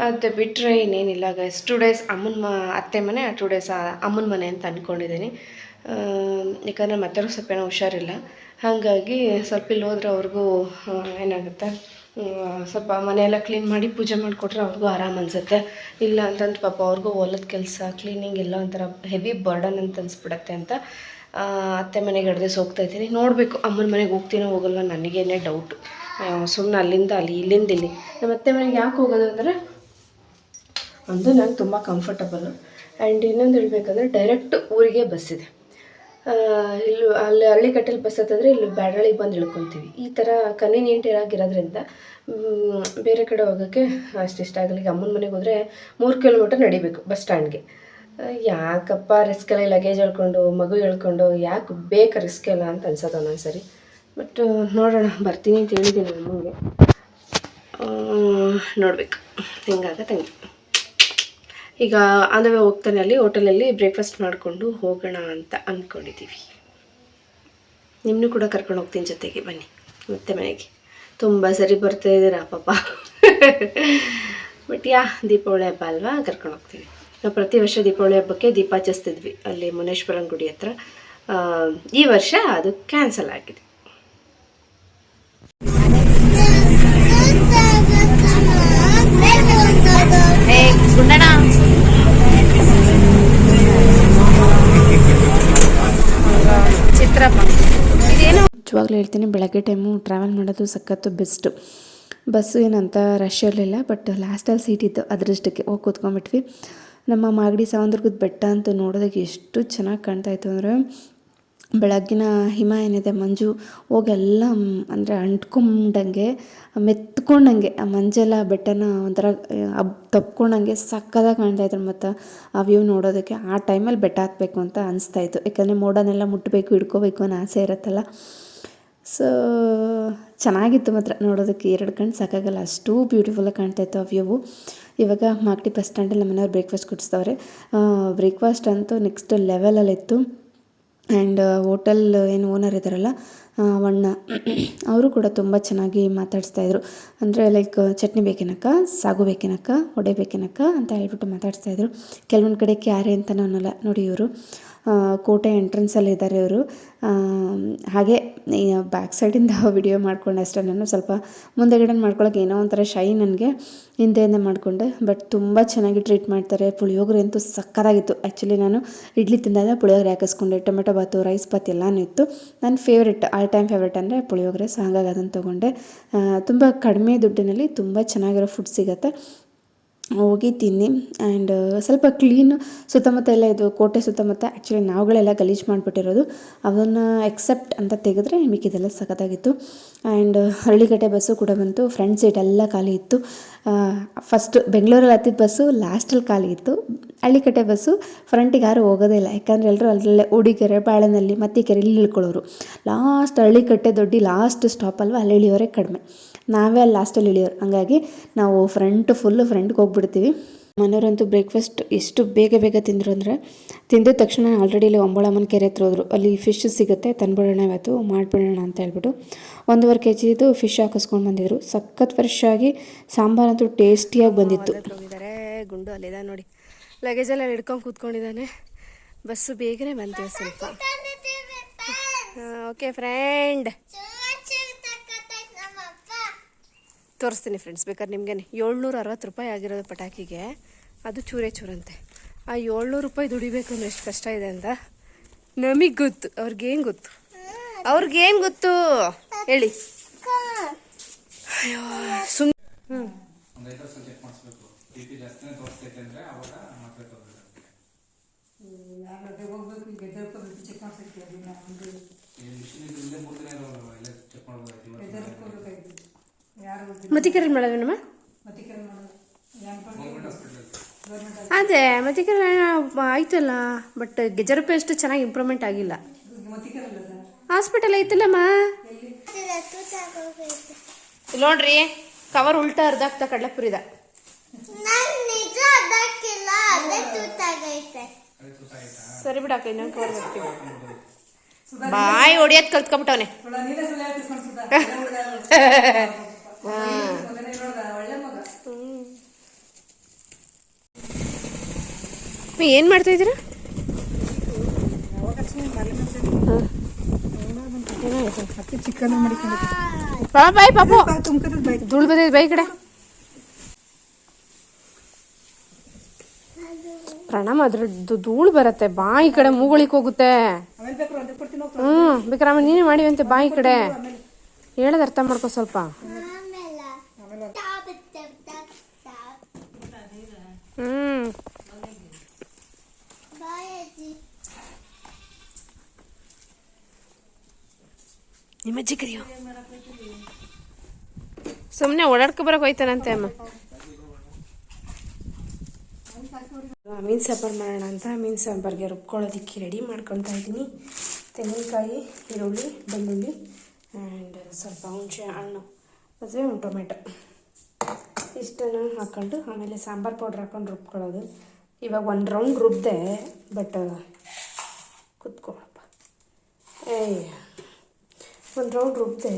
ಅದು ಬಿಟ್ಟರೆ ಇನ್ನೇನಿಲ್ಲ ಗೈಸ್ ಟು ಡೇಸ್ ಅಮ್ಮನ ಮ, ಅತ್ತೆ ಮನೆ ಟೂ ಡೇಸ್ ಅಮ್ಮನ ಮನೆ ಅಂತ ಅಂದ್ಕೊಂಡಿದ್ದೀನಿ ಯಾಕಂದರೆ ಮತ್ತೆ ಸ್ವಲ್ಪ ಏನೋ ಹುಷಾರಿಲ್ಲ. ಹಾಗಾಗಿ ಸ್ವಲ್ಪ ಇಲ್ಲಿ ಹೋದ್ರೆ ಅವ್ರಿಗೂ ಏನಾಗುತ್ತೆ? ಸ್ವಲ್ಪ ಮನೆಯೆಲ್ಲ ಕ್ಲೀನ್ ಮಾಡಿ ಪೂಜೆ ಮಾಡಿಕೊಟ್ರೆ ಅವ್ರಿಗೂ ಆರಾಮ ಅನಿಸುತ್ತೆ. ಇಲ್ಲ ಅಂತಂದು ಪಾಪ ಅವ್ರಿಗೂ ಹೊಲದ ಕೆಲಸ ಕ್ಲೀನಿಂಗ್ ಎಲ್ಲ ಒಂಥರ ಹೆವಿ ಬರ್ಡನ್ ಅಂತ ಅನಿಸ್ಬಿಡತ್ತೆ ಅಂತ ಅತ್ತೆ ಮನೆಗೆ ಎರಡು ಹೋಗ್ತಾ ಇದ್ದೀನಿ. ನೋಡಬೇಕು, ಅಮ್ಮನ ಮನೆಗೆ ಹೋಗ್ತೀನೋ ಹೋಗಲ್ಲ ನನಗೇನೆ ಡೌಟ್ ಸುಮ್ಮನೆ ಅಲ್ಲಿಂದ ಅಲ್ಲಿ ಇಲ್ಲಿಂದ ಇಲ್ಲಿ. ನಮ್ಮ ಅತ್ತೆ ಮನೆಗೆ ಯಾಕೆ ಹೋಗೋದು ಅಂದರೆ ಒಂದು ನಂಗೆ ತುಂಬ ಕಂಫರ್ಟಬಲ್ಲು ಆ್ಯಂಡ್ ಇನ್ನೊಂದು ಹೇಳಬೇಕಂದ್ರೆ ಡೈರೆಕ್ಟ್ ಊರಿಗೆ ಬಸ್ಸಿದೆ ಇಲ್ಲಿ ಅಲ್ಲಿ ಹಳ್ಳಿಕಟ್ಟೆಲಿ ಬಸ್ ಹತ್ತಿದ್ರೆ ಇಲ್ಲಿ ಬ್ಯಾಡಳಿಗೆ ಬಂದು ಇಳ್ಕೊತೀವಿ. ಈ ಥರ ಕನ್ವಿನಿಯೆಂಟ್ ಆಗಿರೋದ್ರಿಂದ ಮ್, ಬೇರೆ ಕಡೆ ಹೋಗೋಕ್ಕೆ ಅಷ್ಟು ಇಷ್ಟ ಆಗಲಿ ಈಗ ಅಮ್ಮನ ಮನೆಗೆ ಹೋದರೆ ಮೂರು ಕಿಲೋಮೀಟರ್ ನಡಿಬೇಕು ಬಸ್ ಸ್ಟ್ಯಾಂಡ್ಗೆ. ಯಾಕಪ್ಪ ರಿಸ್ಕ್ ಎಲ್ಲ ಲಗೇಜ್ ಹೇಳ್ಕೊಂಡು ಮಗು ಹೇಳ್ಕೊಂಡು ಯಾಕೆ ಬೇಕು ರಿಸ್ಕ್ ಎಲ್ಲ ಅಂತ ಅನ್ಸೋದು ಒಂದೊಂದು ಸರಿ ಬಟ್ ನೋಡೋಣ ಬರ್ತೀನಿ ಅಂತ ಹೇಳಿದ್ದೀನಿ ಅಮ್ಮನಿಗೆ ನೋಡಬೇಕು. ಹೆಂಗಾಗತ್ತೆ ಹಂಗೆ ಈಗ ಆನವೇ ಹೋಗ್ತಾನೆ ಅಲ್ಲಿ, ಹೋಟೆಲಲ್ಲಿ ಬ್ರೇಕ್ಫಾಸ್ಟ್ ಮಾಡಿಕೊಂಡು ಹೋಗೋಣ ಅಂತ ಅಂದ್ಕೊಂಡಿದ್ದೀವಿ ನಿಮ್ಮನ್ನು ಕೂಡ ಕರ್ಕೊಂಡು ಹೋಗ್ತೀನಿ ಜೊತೆಗೆ, ಬನ್ನಿ. ಮತ್ತೆ ಮನೆಗೆ. ತುಂಬ ಸರಿ ಬರ್ತಾ ಇದ್ದೀರಾ, ಪಾಪ. ಬಟ್ ಯಾ, ದೀಪಾವಳಿ ಹಬ್ಬ ಅಲ್ವಾ? ಕರ್ಕೊಂಡು ಹೋಗ್ತೀನಿ. ನಾವು ಪ್ರತಿ ವರ್ಷ ದೀಪಾವಳಿ ಹಬ್ಬಕ್ಕೆ ದೀಪ ಹಚ್ಚಿಸ್ತಿದ್ವಿ. ಅಲ್ಲಿ ಮುನೇಶ್ವರನ ಗುಡಿ ಹತ್ರ. ಈ ವರ್ಷ ಅದು ಕ್ಯಾನ್ಸಲ್ ಆಗಿದೆ. ಚಿತ್ರಪ್ಪ. ಇದೇನು? ನಿಜವಾಗ್ಲೂ ಹೇಳ್ತೀನಿ, ಬೆಳಗ್ಗೆ ಟೈಮು ಟ್ರಾವೆಲ್ ಮಾಡೋದು ಸಖತ್ತು ಬೆಸ್ಟು ಬಸ್ಸು ಏನಂತ ರಶ್ ಇರಲಿಲ್ಲ ಬಟ್ ಲಾಸ್ಟಲ್ಲಿ ಸೀಟ್ ಇತ್ತು. ಅದೃಷ್ಟಕ್ಕೆ ಹೋಗಿ ಕೂತ್ಕೊಂಡ್ಬಿಟ್ವಿ. ನಮ್ಮ ಮಾಗಡಿ ಸಾವಂದ್ರಗದ ಬೆಟ್ಟ ಅಂತ ನೋಡೋದಕ್ಕೆ ಎಷ್ಟು ಚೆನ್ನಾಗಿ ಕಾಣ್ತಾಯಿತ್ತು ಅಂದರೆ ಬೆಳಗ್ಗಿನ ಹಿಮ ಏನಿದೆ ಮಂಜು ಹೋಗೆಲ್ಲ ಅಂದರೆ ಅಂಟ್ಕೊಂಡಂಗೆ, ಮೆತ್ಕೊಂಡಂಗೆ, ಆ ಮಂಜೆಲ್ಲ ಬೆಟ್ಟನ ಒಂಥರ ಅಬ್, ತಪ್ಕೊಂಡಂಗೆ ಸಕ್ಕದಾಗಿ ಕಾಣ್ತಾ ಇದ್ರು ಮತ್ತು ಆ ವ್ಯೂ ನೋಡೋದಕ್ಕೆ ಆ ಟೈಮಲ್ಲಿ ಬೆಟ್ಟ ಹಾಕಬೇಕು ಅಂತ ಅನಿಸ್ತಾ ಇತ್ತು. ಯಾಕಂದರೆ ಮೋಡನೆಲ್ಲ ಮುಟ್ಟಬೇಕು ಹಿಡ್ಕೋಬೇಕು ಅನ್ನೋ ಆಸೆ ಇರುತ್ತಲ್ಲ. ಸೊ ಚೆನ್ನಾಗಿತ್ತು ಮಾತ್ರ ನೋಡೋದಕ್ಕೆ. ಎರಡು ಕಣ್ಣು ಸಾಕಾಗಲ್ಲ ಅಷ್ಟು ಬ್ಯೂಟಿಫುಲ್ಲಾಗಿ ಕಾಣ್ತಾ ಇತ್ತು ಆ ವ್ಯೂವು. ಇವಾಗ ಮಾಗಡಿ ಬಸ್ ಸ್ಟ್ಯಾಂಡಲ್ಲಿ ನಮ್ಮನೆಯವ್ರು ಬ್ರೇಕ್ಫಾಸ್ಟ್ ಕೊಡಿಸ್ತವ್ರೆ ಬ್ರೇಕ್ಫಾಸ್ಟ್ ಅಂತೂ ನೆಕ್ಸ್ಟ್ ಲೆವೆಲಲ್ಲಿತ್ತು ಆ್ಯಂಡ್ ಹೋಟೆಲ್ ಏನು ಓನರ್ ಇದ್ದಾರಲ್ಲ ಅವಣ್ಣ, ಅವರು ಕೂಡ ತುಂಬ ಚೆನ್ನಾಗಿ ಮಾತಾಡಿಸ್ತಾಯಿದ್ರು ಅಂದರೆ ಲೈಕ್ ಚಟ್ನಿ ಬೇಕೇನಕ್ಕ, ಸಾಗು ಬೇಕೇನಕ್ಕ, ವಡೆ ಬೇಕೇನಕ್ಕ ಅಂತ ಹೇಳ್ಬಿಟ್ಟು ಮಾತಾಡಿಸ್ತಾಯಿದ್ರು ಕೆಲವೊಂದು ಕಡೆ ಕ್ಯಾರೆ ಅಂತಲೂ ಅನ್ನೋಲ್ಲ ನೋಡಿ ಇವರು. ಕೋಟೆ ಎಂಟ್ರೆನ್ಸಲ್ಲಿ ಇದ್ದಾರೆ ಅವರು. ಹಾಗೆ ಬ್ಯಾಕ್ ಸೈಡಿಂದ ವಿಡಿಯೋ ಮಾಡ್ಕೊಂಡೆ ಅಷ್ಟೇ ನಾನು. ಸ್ವಲ್ಪ ಮುಂದೆಗಡೆ ಮಾಡ್ಕೊಳ್ಳೋಕೆ ಏನೋ ಒಂಥರ ಶೈ ನನಗೆ. ಹಿಂದೆಯಿಂದ ಮಾಡಿಕೊಂಡೆ. ಬಟ್ ತುಂಬ ಚೆನ್ನಾಗಿ ಟ್ರೀಟ್ ಮಾಡ್ತಾರೆ. ಪುಳಿಯೋಗರೆ ಅಂತೂ ಸಕ್ಕತ್ತಾಗಿತ್ತು ಆ್ಯಕ್ಚುಲಿ ನಾನು ಇಡ್ಲಿ ತಿಂದಾಗ ಪುಳಿಯೋಗರೆ ಹಾಕಿಸ್ಕೊಂಡೆ. ಟೊಮೆಟೊ ಬಾತು ರೈಸ್ ಬಾತ್ ಎಲ್ಲನೂ ಇತ್ತು. ನನ್ನ ಫೇವ್ರೆಟ್ ಆಲ್ ಟೈಮ್ ಫೇವ್ರೆಟ್ ಅಂದರೆ ಪುಳಿಯೋಗರೆ. ಸೊ ಹಾಗಾಗಿ ಅದನ್ನು ತೊಗೊಂಡೆ ತುಂಬ ಕಡಿಮೆ ದುಡ್ಡಿನಲ್ಲಿ ತುಂಬ ಚೆನ್ನಾಗಿರೋ ಫುಡ್ ಸಿಗುತ್ತೆ. ಹೋಗಿ ತಿನ್ನಿ ಆ್ಯಂಡ್ ಸ್ವಲ್ಪ ಕ್ಲೀನ್ ಸುತ್ತಮುತ್ತ ಎಲ್ಲ ಇದು ಕೋಟೆ ಸುತ್ತಮುತ್ತ ಆ್ಯಕ್ಚುಲಿ ನಾವುಗಳೆಲ್ಲ ಗಲೀಜು ಮಾಡಿಬಿಟ್ಟಿರೋದು. ಅದನ್ನು ಎಕ್ಸೆಪ್ಟ್ ಅಂತ ತೆಗೆದ್ರೆ ಇದೆಲ್ಲ ಸಖತ್ತಾಗಿತ್ತು. ಆ್ಯಂಡ್ ಹಳ್ಳಿಕಟ್ಟೆ ಬಸ್ಸು ಕೂಡ ಬಂತು. ಫ್ರಂಟ್ ಸೀಟ್ ಎಲ್ಲ ಖಾಲಿ ಇತ್ತು. ಫಸ್ಟ್ ಬೆಂಗಳೂರಲ್ಲಿ ಹತ್ತಿದ ಬಸ್ಸು ಲಾಸ್ಟಲ್ಲಿ ಖಾಲಿ ಇತ್ತು. ಹಳ್ಳಿಕಟ್ಟೆ ಬಸ್ಸು ಫ್ರಂಟಿಗೆ ಯಾರು ಹೋಗೋದೇ ಇಲ್ಲ. ಯಾಕಂದರೆ ಎಲ್ಲರೂ ಅಲ್ಲೇ ಉಡಿಕೆರೆ ಬಾಳೆನಲ್ಲಿ ಮತ್ತಿಕೆರೆ ಇಲ್ಲಿ ಇಳ್ಕೊಳ್ಳೋರು. Last Hallikatte Doddi last stop ಅಲ್ವಾ? ಅಲ್ಲಿ ಇಳಿಯೋರೆ ಕಡಿಮೆ. ನಾವೇ ಅಲ್ಲಿ ಲಾಸ್ಟಲ್ಲಿ ಇಳಿಯೋರು ಹಂಗಾಗಿ ನಾವು ಫ್ರಂಟ್ ಫುಲ್ಲು ಫ್ರಂಟ್ಗೆ ಹೋಗ್ಬಿಡ್ತೀವಿ. ಮನೆಯವರಂತೂ ಬ್ರೇಕ್ಫಾಸ್ಟ್ ಎಷ್ಟು ಬೇಗ ಬೇಗ ತಿಂದರು ಅಂದರೆ ತಿಂದಿದ ತಕ್ಷಣ ಆಲ್ರೆಡಿ ಇಲ್ಲಿ ಒಂಬಳಮ್ಮನ ಕೆರೆ ಹತ್ರ ಹೋದರು. ಅಲ್ಲಿ ಫಿಶ್ ಸಿಗುತ್ತೆ, ತಂದ್ಬಿಡೋಣ ಇವತ್ತು, ಮಾಡಿಬಿಡೋಣ ಅಂತ ಹೇಳ್ಬಿಟ್ಟು ಒಂದೂವರೆ ಕೆ ಜಿದು ಫಿಶ್ ಹಾಕಿಸ್ಕೊಂಡು ಬಂದಿದ್ರು. ಸಖತ್ ಫ್ರೆಶ್ ಆಗಿ ಸಾಂಬಾರಂತೂ ಟೇಸ್ಟಿಯಾಗಿ ಬಂದಿತ್ತು. ಗುಂಡು ಅಲ್ಲಿದೆ ನೋಡಿ. ಲಗೇಜ್ ಎಲ್ಲ ಹಿಡ್ಕೊಂಡು ಕೂತ್ಕೊಂಡಿದ್ದಾನೆ. ಬಸ್ಸು ಬೇಗನೆ ಬಂತೀವಿ ಸ್ವಲ್ಪ. ಓಕೆ ಫ್ರೆಂಡ್ ತೋರಿಸ್ತೀನಿ ಫ್ರೆಂಡ್ಸ್ ಬೇಕಾದ್ರೆ ನಿಮಗೆ ಏಳ್ನೂರ ಅರವತ್ತು ರೂಪಾಯಿ ಆಗಿರೋದು ಪಟಾಕಿಗೆ. ಅದು ಚೂರೇ ಚೂರಂತೆ. ಆ ಏಳ್ನೂರು ರೂಪಾಯಿ ದುಡಿಬೇಕು ಅನ್ನೋ ಎಷ್ಟು ಕಷ್ಟ ಇದೆ ಅಂತ ನಮಗೆ ಗೊತ್ತು. ಅವ್ರಿಗೇನು ಗೊತ್ತು? ಅವ್ರಿಗೇನು ಗೊತ್ತು? ಹೇಳಿ. ಅಯ್ಯೋ ಸುಮ್ ಹ್ಞೂ ಮತ್ತಿಕೆರೆ ಮಾಡೋದೇನಮ್ಮ ಅದೇ ಮತ್ತಿಕೆರೆ ಆಯ್ತಲ್ಲ ಬಟ್ ಗೆಜರ್ ಪೇಸ್ಟ್ ಚೆನ್ನಾಗಿ ಇಂಪ್ರೂವ್ಮೆಂಟ್ ಆಗಿಲ್ಲ. ಹಾಸ್ಪಿಟಲ್ ಐತಲ್ಲಮ್ಮ? ನೋಡ್ರಿ ಕವರ್ ಉಲ್ಟಾ ಅರ್ಧ ಕಡ್ಲೆಪುರಿದ ನನ್ ನಿಜ ಅದಕ್ಕಿಲ್ಲ ಅದೇ ತೂತಾಗೈತೆ ಸರಿ ಬಿಡಾಕ ಇನ್ನೊಂದು ಕವರ್ ಬರ್ತೀವಿ ಬಾಯಿ ಹೊಡಿಯೋದ್ ಕಲ್ತ್ಕೊಂಬಿಟ್ಟವನೆ ಏನು ಮಾಡ್ತಾ ಇದ್ದೀರಾ? ಬಾಯ್ ಪಾಪು. ಧೂಳು ಬಂದಿದೆ ಕಡೆ. ಪ್ರಣಾಮ ಅದ್ರ ಧೂಳು ಬರುತ್ತೆ. ಬಾಯಿ ಕಡೆ ಮೂಗಳಿಕ್ ಹೋಗುತ್ತೆ. ಹ್ಮ್ ಬೇಕಾರ ನೀನೇ ಮಾಡಿವಂತೆ ಬಾಯಿ ಕಡೆ. ಹೇಳೋದು ಅರ್ಥ ಮಾಡ್ಕೋ ಸ್ವಲ್ಪ. ಹ್ಮ್. ಬಾಯ್ ಅಜ್ಜಿ ನಿಮ್ಮ ಅಜ್ಜಿ ಕರಿಯೋ. ಸುಮ್ಮನೆ ಓಡಾಡ್ಕೊ ಬರಕ್ ಹೋಯ್ತಾನಂತೆ ಅಮ್ಮ. ಮೀನು ಸಾಂಬಾರು ಮಾಡೋಣ ಅಂತ ಮೀನು ಸಾಂಬಾರ್ಗೆ ರುಬ್ಕೊಳ್ಳೋದಕ್ಕೆ ರೆಡಿ ಮಾಡ್ಕೊತಾ ಇದ್ದೀನಿ. ತೆಂಗಿನಕಾಯಿ, ಈರುಳ್ಳಿ, ಬೆಳ್ಳುಳ್ಳಿ ಆ್ಯಂಡ್ ಸ್ವಲ್ಪ ಹುಣಸೆ ಹಣ್ಣು ಮತ್ತು ಟೊಮೆಟೊ. ಇಷ್ಟನ್ನು ಹಾಕ್ಕೊಂಡು ಆಮೇಲೆ ಸಾಂಬಾರು ಪೌಡ್ರ್ ಹಾಕೊಂಡು ರುಬ್ಕೊಳ್ಳೋದು. ಇವಾಗ ಒಂದು ರೌಂಡ್ ರುಬ್ದೆ ಬಟ್ ಕುತ್ಕೊಳಪ್ಪ. ಏಯ್, ಒಂದು ರೌಂಡ್ ರುಬ್ದೆ,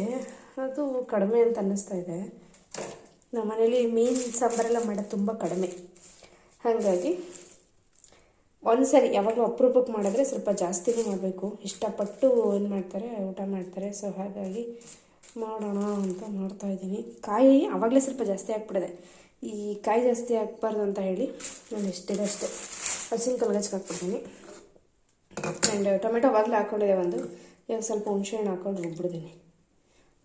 ಅದು ಕಡಿಮೆ ಅಂತ ಅನ್ನಿಸ್ತಾ ಇದೆ. ನಮ್ಮ ಮನೇಲಿ ಮೀನು ಸಾಂಬಾರೆಲ್ಲ ಮಾಡೋದು ತುಂಬ ಕಡಿಮೆ. ಹಾಗಾಗಿ ಒಂದ್ಸರಿ ಯಾವಾಗ ಅಪ್ರೂಪಕ್ಕೆ ಮಾಡಿದ್ರೆ ಸ್ವಲ್ಪ ಜಾಸ್ತಿನೇ ಮಾಡಬೇಕು. ಇಷ್ಟಪಟ್ಟು ಏನು ಮಾಡ್ತಾರೆ, ಊಟ ಮಾಡ್ತಾರೆ. ಸೊ ಹಾಗಾಗಿ ಮಾಡೋಣ ಅಂತ ಮಾಡ್ತಾ ಇದ್ದೀನಿ. ಕಾಯಿ ಆವಾಗಲೇ ಸ್ವಲ್ಪ ಜಾಸ್ತಿ ಹಾಕ್ಬಿಡಿದೆ ಈ ಕಾಯಿ ಜಾಸ್ತಿ ಹಾಕ್ಬಾರ್ದು ಅಂತ ಹೇಳಿ ನಾನು ಎಷ್ಟಿದೆ ಅಷ್ಟೇ. ಹಸಿನ ಗಜ್ಗೆ ಹಾಕ್ಬಿಡ್ತೀನಿ. ಆ್ಯಂಡ್ ಟೊಮೆಟೊ ಅವಾಗಲೇ ಹಾಕ್ಕೊಂಡಿದೆ ಒಂದು. ಇವಾಗ ಸ್ವಲ್ಪ ಹುಣಸೆ ಹಣ್ಣು ಹಾಕ್ಕೊಂಡು ರುಬ್ಬಿಡ್ತೀನಿ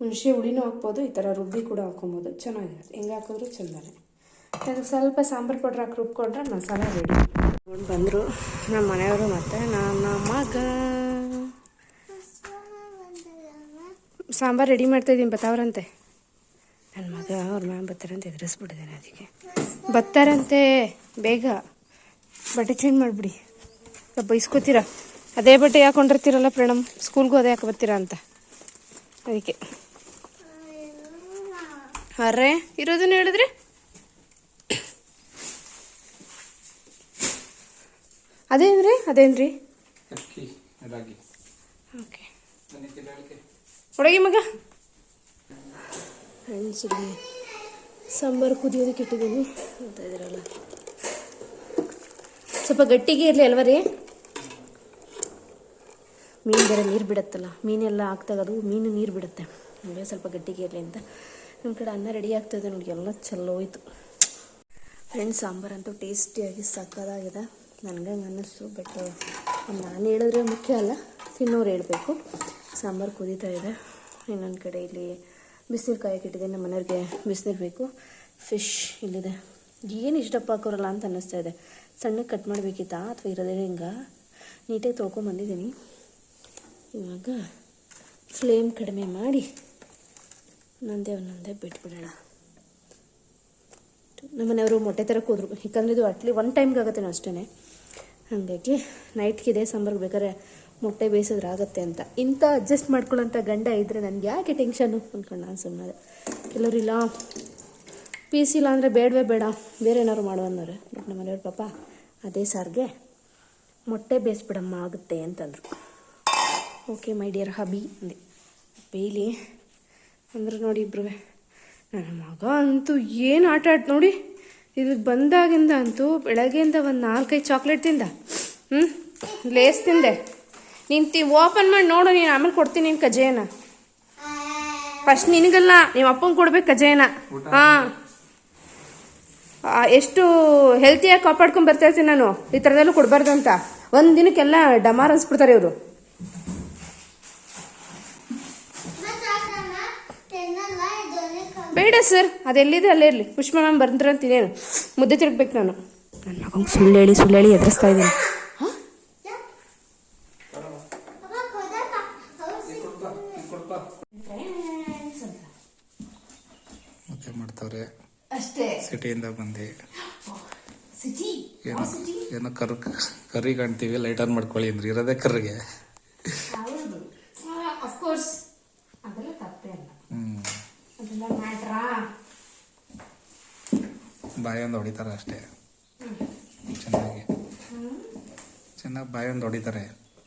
ಹುಣಸೆ ಹುಳಿನೂ ಹಾಕ್ಬೋದು, ಈ ಥರ ರುಬ್ಬಿ ಕೂಡ ಹಾಕ್ಕೊಬೋದು. ಚೆನ್ನಾಗಿರುತ್ತೆ. ಹೆಂಗೆ ಹಾಕಿದ್ರು ಚೆಂದಾನೆ. ಅದಕ್ಕೆ ಸ್ವಲ್ಪ ಸಾಂಬಾರು ಪೌಡ್ರ್ ಹಾಕಿ ರುಬ್ಕೊಂಡ್ರೆ ಮಸಾಲೆ ರೆಡಿ ಬಂದರು ನಮ್ಮ ಮನೆಯವರು ಮತ್ತು ನನ್ನ ಮಗ. ಸಾಂಬಾರು ರೆಡಿ ಮಾಡ್ತಾಯಿದ್ದೀನಿ ಬತ್ತಾವ್ರಂತೆ. ನನ್ನ ಮಗ ಅವ್ರ ಮ್ಯಾಮ್ ಬರ್ತಾರಂತೆ ಎದುರಿಸ್ಬಿಟ್ಟಿದ್ದೇನೆ ಅದಕ್ಕೆ. ಬತ್ತಾರಂತೆ ಬೇಗ. ಬಟ್ಟೆ ಚೇಂಜ್ ಮಾಡಿಬಿಡಿ. ಬೈಸ್ಕೋತೀರ? ಅದೇ ಬಟ್ಟೆ ಹಾಕೊಂಡಿರ್ತೀರಲ್ಲ ಪ್ರಣಮ್ ಸ್ಕೂಲ್ಗೂ ಅದೇ ಹಾಕಿ ಬರ್ತೀರಾ ಅಂತ. ಅದಕ್ಕೆ. ಅರ್ರೆ ಇರೋದನ್ನ ಹೇಳಿದ್ರೆ? ಅದೇನ್ರಿ ಅದೇನ್ರಿ? ಓಕೆ. ಒಳಗೆ ಮಗ. ಇಲ್ಲಿ ಸಾಂಬಾರು ಕುದಿಯೋದಕ್ಕೆ ಇಟ್ಟಿದ್ದೀನಿ ಅಂತ ಇದ್ದೀರಲ್ಲ ಸ್ವಲ್ಪ ಗಟ್ಟಿಗೆ ಇರಲಿ ಅಲ್ವ ರೀ? ಮೀನು ಬೇರೆ ನೀರು ಬಿಡುತ್ತಲ್ಲ, ಮೀನೆಲ್ಲ ಹಾಕ್ದಾಗ ಅದು ಮೀನು ನೀರು ಬಿಡುತ್ತೆ. ನಮಗೆ ಸ್ವಲ್ಪ ಗಟ್ಟಿಗೆ ಇರಲಿ ಅಂತ. ನಮ್ಮ ಕಡೆ ಅನ್ನ ರೆಡಿ ಆಗ್ತದೆ ನೋಡಿ, ಎಲ್ಲ ಚಲೋಯ್ತು ಫ್ರೆಂಡ್ಸ್ ಸಾಂಬಾರಂತೂ ಟೇಸ್ಟಿಯಾಗಿ ಸಕ್ಕದಾಗಿದೆ. ನನಗೆ ಅನ್ನಿಸ್ತು ಬಟ್ ನಾನು ಹೇಳಿದ್ರೆ ಮುಖ್ಯ ಅಲ್ಲ, ತಿನ್ನೋರು ಹೇಳಬೇಕು. ಸಾಂಬಾರು ಕುದೀತಾ ಇದೆ. ಇನ್ನೊಂದು ಕಡೆ ಇಲ್ಲಿ ಬಿಸಿನೀರು ಕಾಯಕ್ಕಿಟ್ಟಿದೆ ನಮ್ಮ ಮನೆಯವ್ರಿಗೆ ಬಿಸಿನೀರು ಬೇಕು. ಫಿಶ್ ಇಲ್ಲಿದೆ. ಏನು ಇಷ್ಟಪ್ಪ ಹಾಕೋರಲ್ಲ ಅಂತ ಅನ್ನಿಸ್ತಾ ಇದೆ. ಸಣ್ಣಗೆ ಕಟ್ ಮಾಡಬೇಕಿತ್ತಾ ಅಥವಾ ಇರೋದೇ ಹಿಂಗೆ? ನೀಟಾಗಿ ತೊಳ್ಕೊಂಬಂದಿದ್ದೀನಿ ಇವಾಗ ಫ್ಲೇಮ್ ಕಡಿಮೆ ಮಾಡಿ ಒಂದೊಂದೇ ಒಂದೊಂದೇ ಬಿಟ್ಬಿಡೋಣ. ನಮ್ಮ ಮನೆಯವರು ಮೊಟ್ಟೆ ಥರ ಹೋದ್ರು ಯಾಕಂದರೆ ಇದು ಅಟ್ಲಿ ಒನ್ ಟೈಮ್ಗೆ ಆಗುತ್ತೆ ಅಷ್ಟೇ ಹಾಗಾಗಿ ನೈಟ್ಗಿದೆ ಸಾಂಬಾರ್ಗೆ ಬೇಕಾದ್ರೆ ಮೊಟ್ಟೆ ಬೇಯಿಸಿದ್ರೆ ಆಗುತ್ತೆ ಅಂತ. ಇಂಥ ಅಡ್ಜಸ್ಟ್ ಮಾಡ್ಕೊಳ್ಳೋಂಥ ಗಂಡ ಇದ್ದರೆ ನನಗೆ ಯಾಕೆ ಟೆನ್ಷನು ಅಂದ್ಕೊಂಡು ನಾನು ಸುಮ್ಮನೆ ಕೆಲವರಿಲ್ಲ ಪೀಸ್ ಇಲ್ಲ ಅಂದರೆ ಬೇಡವೇ ಬೇಡ, ಬೇರೆ ಏನಾದ್ರು ಮಾಡು ಅನ್ನೋರು. ಬಟ್ ನಮ್ಮ ಮನೆಯವ್ರ ಪಾಪ ಅದೇ ಸಾರಿಗೆ ಮೊಟ್ಟೆ ಬೇಯಿಸ್ಬಿಡಮ್ಮ ಆಗುತ್ತೆ ಅಂತಂದರು. ಓಕೆ ಮೈ ಡಿಯರ್ ಹಬಿ ಅಂದೆ. ಬೇಯ್ಲಿ. ಅಂದ್ರೆ ನೋಡಿ ಇಬ್ರು ನನ್ನ ಮಗ ಅಂತೂ ಏನು ಆಟ ನೋಡಿ. ಇದು ಬಂದಾಗಿಂದ ಅಂತೂ ಬೆಳಗ್ಗೆಯಿಂದ ಒಂದು ನಾಲ್ಕೈದು ಚಾಕ್ಲೇಟ್ ತಿಂದ. ಹ್ಞೂ ಲೇಸ್ ತಿಂದೆ. ನೀನು ತಿ ಓಪನ್ ಮಾಡಿ ನೋಡು ನೀನು ಆಮೇಲೆ ಕೊಡ್ತೀನಿ ನೀನು ಕಜೇನ. ಫಸ್ಟ್ ನಿನಗಲ್ಲ ನಿಮ್ಮ ಅಪ್ಪಂಗೆ ಕೊಡ್ಬೇಕು ಕಜೇನ. ಹಾಂ. ಎಷ್ಟು ಹೆಲ್ತಿಯಾಗಿ ಕಾಪಾಡ್ಕೊಂಡು ಬರ್ತಾ ಇರ್ತೀನಿ ನಾನು. ಈ ಥರದಲ್ಲೂ ಕೊಡಬಾರ್ದು ಅಂತ ಒಂದು ದಿನಕ್ಕೆಲ್ಲ ಡಮಾರ್ ಅನ್ಸ್ಬಿಡ್ತಾರೆ ಇವರು. ಬೇಡ ಸರ್ ಅದೆಲ್ಲಿದೆ ಅಲ್ಲೇ ಇರಲಿ. ಪುಷ್ಪ ಮ್ಯಾಮ್ ಬಂದ್ರೆ ಅಂತಿನೇನು ಮುದ್ದೆ ತಿರುಗ್ಬೇಕು ನಾನು. ನನ್ನ ಮಗಂಗೆ ಸುಳ್ಳು ಹೇಳಿ ಸುಳ್ಳು ಹೇಳಿ ಎದುರಿಸ್ತಾ ಇದ್ದೀನಿ ಮತ್ತೆ ಮಾಡ್ತಾವ್ರೆ ಅಷ್ಟೇ ಬಂದೆ. ಏನೋ ಏನೋ ಕರ್ ಕರಿ ಕಾಣ್ತೀವಿ ಲೈಟ್ ಆನ್ ಮಾಡ್ಕೊಳ್ಳಿ ಅಂದ್ರೆ ಇರೋದೇ ಕರ್ರಿಗೆ ಬಾಯೊಂದು ಹೊಡಿತಾರೆ ಅಷ್ಟೇ. ಚೆನ್ನಾಗಿ. ಚೆನ್ನಾಗಿ ಬಾಯೊಂದು ಹೊಡಿತಾರೆ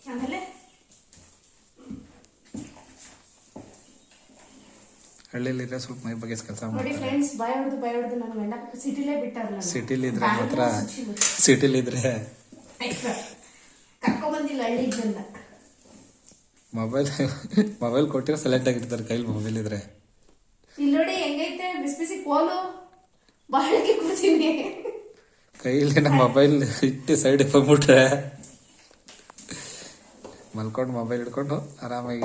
ಆಮೇಲೆ ಹಳ್ಳಿಲಿದ್ರೆ ಸ್ವಲ್ಪ ಮೈ ಬಗೆಸ್ ಕೆಲಸ ನೋಡಿ ಮಾಡ್ತಾರೆ. ಫ್ರೆಂಡ್ಸ್ ಬಾಯ್ ಹೊಡೆದು ಬಾಯ್ ಹೊಡೆದು ನನ್ನ ಗಂಡ ಸಿಟಿಲೇ ಬಿಟ್ಟಾರಲ್ಲ ಸಿಟಿಲಿದ್ರೆ ಮಾತ್ರ ಸಿಟಿಲಿದ್ರೆ ಕರ್ಕೊಂಬಂದಿಲ್ಲ ಹಳ್ಳಿಗೆ ಬಂದ ಮೊಬೈಲ್ ಮೊಬೈಲ್ ಕೊಟ್ಟಿರೋ ಸೆಲೆಕ್ಟ್ ಆಗಿರ್ತಾರೆ ಕೈಲಿ ಮೊಬೈಲ್ ಇದ್ರೆ ಇಲ್ಲಿ ನೋಡಿ ಹೆಂಗೈತೆ ಬಿಸಿ ಬಿಸಿ ಕೋಲು. ಬಾಳಿಗೆ ಕೂತೀನಿ. ಕೈಲಿ ನಮ್ಮ ಮೊಬೈಲ್ ಇಟ್ಟು ಸೈಡ್ ಬಂದ್ಬಿಟ್ರೆ ಮಲ್ಕೊಂಡು ಮೊಬೈಲ್ ಹಿಡ್ಕೊಂಡು ಆರಾಮಾಗಿ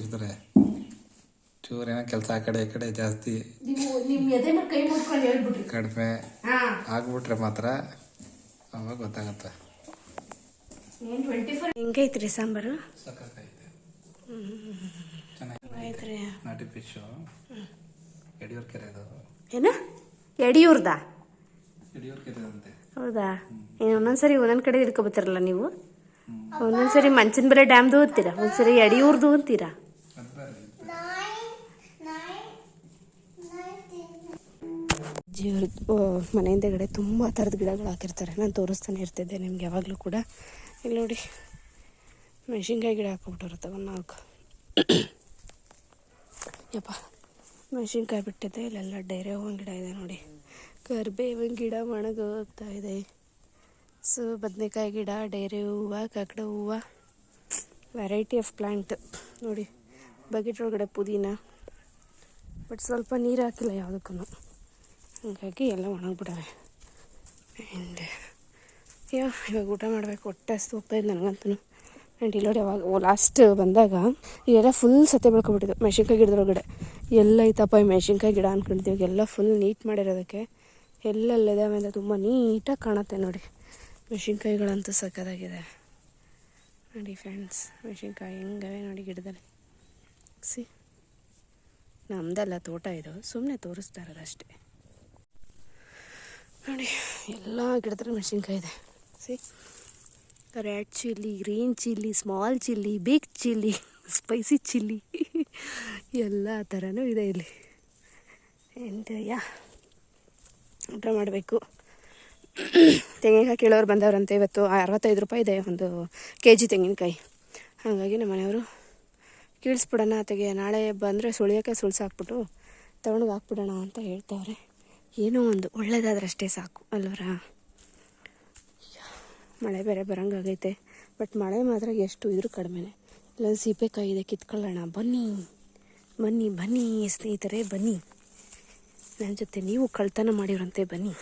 ಇರ್ತಾರೆ. ಚೂರು ಏನೋ ಕೆಲಸ ಆ ಕಡೆ ಈ ಕಡೆ ಜಾಸ್ತಿ ನೀವು ನಿಮ್ ಎದೆ ಮೇಲೆ ಕೈ ಮುಟ್ಕೊಂಡು ಹೇಳ್ಬಿಟ್ರಿ. ಕಡಿಮೆ ಹಾ. ಆಗ್ಬಿಟ್ರೆ ಮಾತ್ರ ಅವಾಗ ಗೊತ್ತಾಗತ್ತೆ. ಏನ್ ಟ್ವೆಂಟಿ ಫೋರ್ ಹೆಂಗೈತ್ರಿ ಸಾಂಬಾರು? ಸಕ್ಕತ್ತೈತೆ ಚೆನ್ನಾಗಿ ಐತ್ರಿ ನಾಟಿ ಫಿಶು ಯಡಿಯೂರ್ ಕೆರೆದು. ಏನು? ಯಡಿಯೂರ್ದ? ಯಡಿಯೂರ್ ಕೆರೆದಂತೆ. ಹೌದಾ? ಏನು ಒಂದೊಂದ್ಸರಿ ಒಂದೊಂದ್ ಕಡೆ ಹಿಡ್ಕೊಬತ್ತೀರಲ್ಲ ನೀವು? ಒಂದೊಂದ್ಸರಿ ಮಂಚನ್ ಬೆಲೆ ಡ್ಯಾಮ್ದು ಅಂತೀರಾ? ಒಂದ್ಸರಿ ಎಡಿಯೂರ್ದು ಅಂತೀರಾ? ಜೀವ್ರ ಮನೆ ಹಿಂದೆಗಡೆ ತುಂಬ ಥರದ ಗಿಡಗಳು ಹಾಕಿರ್ತಾರೆ. ನಾನು ತೋರಿಸ್ತಾನೆ ಇರ್ತಿದ್ದೆ ನಿಮ್ಗೆ ಯಾವಾಗಲೂ ಕೂಡ. ಇಲ್ಲಿ ನೋಡಿ, ಮೆಣಸಿನ್ಕಾಯಿ ಗಿಡ ಹಾಕ್ಬಿಟ್ಟಿರುತ್ತೆ, ಒಂದು ನಾಲ್ಕು. ಯಪ್ಪ, ಮೆಣಸಿನ್ಕಾಯಿ ಬಿಟ್ಟಿದ್ದೆ ಇಲ್ಲೆಲ್ಲ ಡೈರೆ ಹೂವಿನ ಗಿಡ ಇದೆ ನೋಡಿ. ಕರಿಬೇವಿನ ಗಿಡ ಒಣಗೋಗ್ತಾ ಇದೆ. ಸೊ, ಬದನೆಕಾಯಿ ಗಿಡ, ಡೈರೆ ಹೂವು ಕಾಕಡ ಹೂವು ವೆರೈಟಿ ಆಫ್ ಪ್ಲ್ಯಾಂಟ್ ನೋಡಿ, ಬಕೆಟ್ ಒಳಗಡೆ ಪುದೀನ, ಬಟ್ ಸ್ವಲ್ಪ ನೀರು ಹಾಕಿಲ್ಲ ಯಾವುದಕ್ಕೂ ಹಾಗಾಗಿ ಎಲ್ಲ ಒಣಗಿಬಿಡವೆ. ಆ್ಯಂಡ್ ಯಾ ಇವಾಗ ಊಟ ಮಾಡಬೇಕು. ಹೊಟ್ಟೆ ಹಸ್ತು ಹೋಗ್ತಾ ಇದೆ ನನಗಂತೂ. ಆ್ಯಂಡ್ ಇಲ್ಲೋಡಿ ಯಾವಾಗ ಲಾಸ್ಟ್ ಬಂದಾಗ ಇಲ್ಲೆಲ್ಲ ಫುಲ್ ಸತ್ತೆ ಬೆಳ್ಕೊಬಿಟ್ಟಿದ್ದು ಮೆಣಸಿನ್ಕಾಯಿ ಗಿಡದೊಳಗಡೆ. ಎಲ್ಲ ಐತಪ್ಪ, ಈ ಮೆಣಸಿನ್ಕಾಯಿ ಗಿಡ ಅಂದ್ಕೊಂಡಿದ್ದೀವಿ ಎಲ್ಲ ಫುಲ್ ನೀಟ್ ಮಾಡಿರೋದಕ್ಕೆ. ಎಲ್ಲೆಲ್ಲಿದ್ದಾವೆ ಅಂದರೆ ತುಂಬ ನೀಟಾಗಿ ಕಾಣುತ್ತೆ ನೋಡಿ. ಮೆಣಸಿನ್ಕಾಯಿಗಳಂತೂ ಸಕ್ಕದಾಗಿದೆ ನೋಡಿ ಫ್ರೆಂಡ್ಸ್ ಮೆಣಸಿನ್ಕಾಯಿ ಹೆಂಗವೆ ನೋಡಿ ಗಿಡದಲ್ಲಿ. ಸಿ. ನಮ್ಮದಲ್ಲ ತೋಟ ಇದು. ಸುಮ್ಮನೆ ತೋರಿಸ್ತಾ ಇರೋದು ಅಷ್ಟೇ ನೋಡಿ, ಎಲ್ಲ ಗಿಡದಲ್ಲಿ ಮೆಣಸಿನ್ಕಾಯಿ ಇದೆ. See red chilli, green chilli, small chilli, big chilli, spicy chilli, ಎಲ್ಲ ಥರನೂ ಇದೆ ಇಲ್ಲಿ. ಎಂತಯ್ಯ ಊಟ ಮಾಡಬೇಕು. ತೆಂಗಿನಕಾಯಿ ಕೇಳೋರು ಬಂದವರಂತೆ ಇವತ್ತು. ಅರವತ್ತೈದು ರೂಪಾಯಿ ಇದೆ ಒಂದು ಕೆ ಜಿ ತೆಂಗಿನಕಾಯಿ. ಹಾಗಾಗಿ ನಮ್ಮ ಮನೆಯವರು ಕೀಳಿಸ್ಬಿಡೋಣ, ತೆಗೆ, ನಾಳೆ ಬಂದರೆ ಸುಳಿಯೋಕ್ಕೆ ಸುಳ್ಸಾಕ್ಬಿಟ್ಟು ತಗೊಂಡು ಹಾಕ್ಬಿಡೋಣ ಅಂತ ಹೇಳ್ತಾವ್ರೆ. ಏನೋ ಒಂದು ಒಳ್ಳೇದಾದ್ರಷ್ಟೇ ಸಾಕು, ಅಲ್ವರ? ಮಳೆ ಬೇರೆ ಬರಂಗಾಗೈತೆ ಬಟ್ ಮಳೆ ಮಾತ್ರ ಎಷ್ಟು ಇದ್ರೂ ಕಡಿಮೆನೆ. ಇಲ್ಲ ಸೀಪೆಕಾಯಿ ಇದೆ, ಕಿತ್ಕೊಳ್ಳೋಣ. ಬನ್ನಿ ಬನ್ನಿ ಬನ್ನಿ, ಸ್ನೇಹಿತರೆ, ಬನ್ನಿ. ನನ್ನ ಜೊತೆ ನೀವು ಕಳ್ತನ ಮಾಡಿರಂತೆ ಬನ್ನಿ.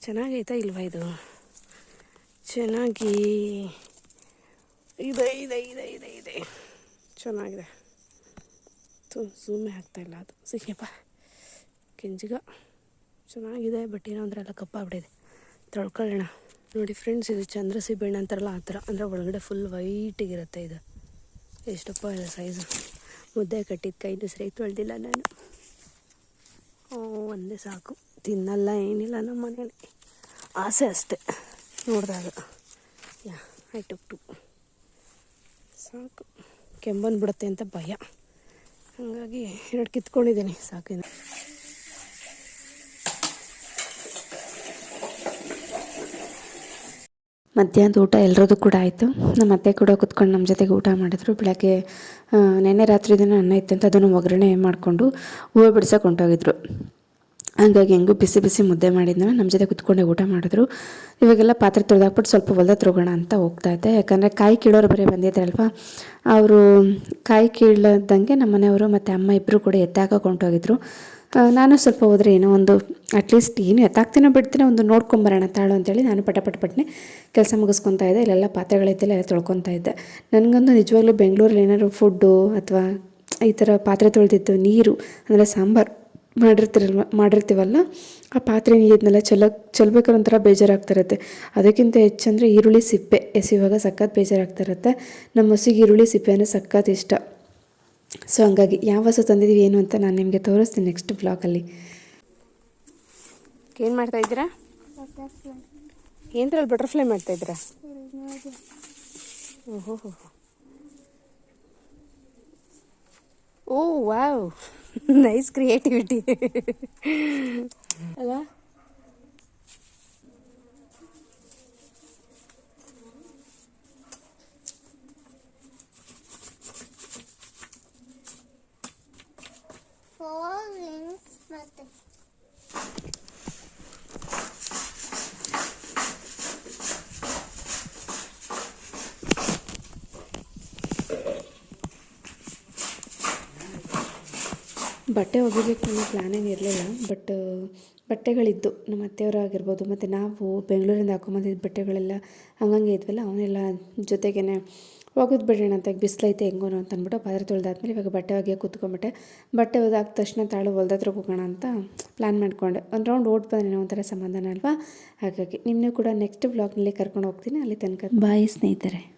ಚೆನ್ನಾಗೈತಾ ಇಲ್ವಾ ಇದು? ಚೆನ್ನಾಗಿ ಇದೆ ಇದೆ ಇದೆ ಇದೆ ಇದೆ. ಚೆನ್ನಾಗಿದೆ. ಝೂಮೇ ಆಗ್ತಾಯಿಲ್ಲ ಅದು. ಸಿಹಿಯಪ್ಪ ಕೆಂಜಿಗ. ಚೆನ್ನಾಗಿದೆ ಬಟ್ ಏನೋ ಅಂದ್ರೆ ಎಲ್ಲ ಕಪ್ಪಾಗ್ಬಿಟ್ಟಿದೆ. ತೊಳ್ಕೊಳ್ಳೋಣ. ನೋಡಿ ಫ್ರೆಂಡ್ಸ್ ಇದು ಚಂದ್ರ ಬೆಣ್ಣೆ ಅಂತಾರಲ್ಲ, ಆ ಥರ. ಅಂದರೆ ಒಳಗಡೆ ಫುಲ್ ವೈಟಿಗಿರುತ್ತೆ ಇದು. ಎಷ್ಟಪ್ಪ ಇದೆ ಸೈಜು ಮುದ್ದೆ ಕಟ್ಟಿದ ಕೈನು ಸರಿ ತೊಳೆದಿಲ್ಲ ನಾನು. ಒಂದೇ ಸಾಕು. ತಿನ್ನಲ್ಲ, ಏನಿಲ್ಲ ನಮ್ಮ ಮನೇಲಿ. ಆಸೆ ಅಷ್ಟೆ. ನೋಡಿದಾಗ. ಯಾ ಐ ಟುಕ್ ಟು ಸಾಕು. ಕೆಂಬನ್ ಬಿಡುತ್ತೆ ಅಂತ ಭಯ. ಹಾಗಾಗಿ ಎರಡು ಕಿತ್ಕೊಂಡಿದ್ದೀನಿ, ಸಾಕಿನ. ಮಧ್ಯಾಹ್ನದ ಊಟ ಎಲ್ಲರದ್ದು ಕೂಡ ಆಯಿತು. ನಮ್ಮ ಅತ್ತೆ ಕೂಡ ಕುತ್ಕೊಂಡು ನಮ್ಮ ಜೊತೆಗೆ ಊಟ ಮಾಡಿದ್ರು. ಬೆಳಗ್ಗೆ ನೆನ್ನೆ ರಾತ್ರಿ ದಿನ ಅನ್ನ ಇತ್ತಂತ ಅದನ್ನು ಒಗ್ಗರಣೆ ಮಾಡಿಕೊಂಡು ಹೂವು ಬಿಡ್ಸೋಕೆ ಹೊಂಟೋಗಿದ್ರು. ಹಂಗಾಗಿ ಹೆಂಗೂ ಬಿಸಿ ಬಿಸಿ ಮುದ್ದೆ ಮಾಡಿದ್ನೋ ನಮ್ಮ ಜೊತೆ ಕುತ್ಕೊಂಡೆ ಊಟ ಮಾಡಿದ್ರು. ಇವಾಗೆಲ್ಲ ಪಾತ್ರೆ ತೊಳೆದಾಕ್ಬಿಟ್ಟು ಸ್ವಲ್ಪ ಹೊಲ್ದ ತೊಗೋಣ ಅಂತ ಹೋಗ್ತಾ ಇದ್ದೆ. ಯಾಕಂದರೆ ಕಾಯಿ ಕೀಳೋರು ಬರೀ ಬಂದಿದ್ರಲ್ವಾ? ಅವರು ಕಾಯಿ ಕೀಳದಂಗೆ ನಮ್ಮ ಮನೆಯವರು ಮತ್ತು ಅಮ್ಮ ಇಬ್ಬರು ಕೂಡ ಎತ್ತಾಕ ಹೊಂಟೋಗಿದ್ರು ಆ, ನಾನು ಸ್ವಲ್ಪ ಹೋದರೆ ಏನೋ ಒಂದು ಅಟ್ಲೀಸ್ಟ್ ಏನು ಎತ್ತಾಕ್ತೀನೋ ಬಿಡ್ತೀನೋ ಒಂದು ನೋಡ್ಕೊಂಬರೋಣ, ತಾಳು ಅಂತೇಳಿ ನಾನು ಪಟ ಪಟ ಪಟ್ನೆ ಕೆಲಸ ಮುಗಿಸ್ಕೊತಾ ಇದ್ದೆ. ಇಲ್ಲೆಲ್ಲ ಪಾತ್ರೆಗಳಿದ್ದೆಲ್ಲ ಎಲ್ಲ ತೊಳ್ಕೊತಾ ಇದ್ದೆ. ನನಗಂತೂ ನಿಜವಾಗ್ಲೂ ಬೆಂಗಳೂರಲ್ಲಿ ಏನಾದ್ರು ಫುಡ್ಡು ಅಥವಾ ಈ ಥರ ಪಾತ್ರೆ ತೊಳೆದಿದ್ದು ನೀರು, ಅಂದರೆ ಸಾಂಬಾರು ಮಾಡಿರ್ತಿರಲ್ವ, ಮಾಡಿರ್ತೀವಲ್ಲ, ಆ ಪಾತ್ರೆ ನೀರನ್ನೆಲ್ಲ ಚೆಲ್ಲ ಚೆಲ್ಲಬೇಕಾದ್ರೆ ಒಂಥರ ಬೇಜಾರಾಗ್ತಿರುತ್ತೆ ಅದಕ್ಕಿಂತ ಹೆಚ್ಚಂದರೆ ಈರುಳ್ಳಿ ಸಿಪ್ಪೆ. ಎಸೆಯುವಾಗ ಸಖತ್ ಬೇಜಾರಾಗ್ತಿರುತ್ತೆ ನಮ್ಮ ಹಸಿಗೆ ಈರುಳ್ಳಿ ಸಿಪ್ಪೆ ಅಂದರೆ ಸಖತ್ ಇಷ್ಟ. ಸೊ ಹಂಗಾಗಿ ಯಾವ ಹೊಸ ತಂದಿದ್ದೀವಿ ಏನು ಅಂತ ನಾನು ನಿಮಗೆ ತೋರಿಸ್ತೀನಿ ನೆಕ್ಸ್ಟ್ ಬ್ಲಾಗಲ್ಲಿ ಏನು ಮಾಡ್ತಾ ಇದ್ದೀರಾ? ಏನರಲ್ಲಿ ಬಟರ್ಫ್ಲೈ ಮಾಡ್ತಾ ಇದ್ದೀರಾ? ಓಹೋ ಓ ವಾವ್. ನೈಸ್ ಕ್ರಿಯೇಟಿವಿಟಿ ಅಲ್ಲ ಫೋರ್ ವಿಂಗ್ಸ್ ಮತ್ತೆ ಬಟ್ಟೆ ಒಗಿಬೇಕು ಅನ್ನೋ ಪ್ಲ್ಯಾನ್ ಏನು ಇರಲಿಲ್ಲ ಬಟ್ ಬಟ್ಟೆಗಳಿದ್ದು ನಮ್ಮ ಅತ್ತೆಯವರು ಆಗಿರ್ಬೋದು, ಮತ್ತು ನಾವು ಬೆಂಗಳೂರಿಂದ ಹಾಕೊಂಬಂದಿದ್ದ ಬಟ್ಟೆಗಳೆಲ್ಲ ಹಂಗಂಗೆ ಇದ್ವಲ್ಲ, ಅವನ್ನೆಲ್ಲ ಜೊತೆಗೇ ಬಿಡೋಣ ಅಂತ ಬಿಸಿಲೈತೆ ಹೆಂಗೋ ಅಂತ ಅಂದ್ಬಿಟ್ಟು ಪಾತ್ರೆ ತೊಳೆದಾದ್ಮೇಲೆ ಇವಾಗ ಬಟ್ಟೆ ಒಗೆಯೋಕೆ ಕೂತ್ಕೊಂಡ್ಬಿಟ್ಟೆ ಬಟ್ಟೆ ಒದಾದ ತಕ್ಷಣ ತಾಳು ಹೊಲ್ದತ್ರ ಹೋಗೋಣ ಅಂತ ಪ್ಲ್ಯಾನ್ ಮಾಡಿಕೊಂಡೆ. ಒಂದು ರೌಂಡ್ ಓಟ್ ಬಂದ್ರೆ ಒಂಥರ ಸಮಾಧಾನ ಅಲ್ವಾ? ಹಾಗಾಗಿ ನಿಮ್ಮನ್ನೂ ಕೂಡ ನೆಕ್ಸ್ಟ್ ವ್ಲಾಗ್ನಲ್ಲಿ ಕರ್ಕೊಂಡು ಹೋಗ್ತೀನಿ. ಅಲ್ಲಿ ತನಕ ಬಾಯಿ ಸ್ನೇಹಿತರೆ.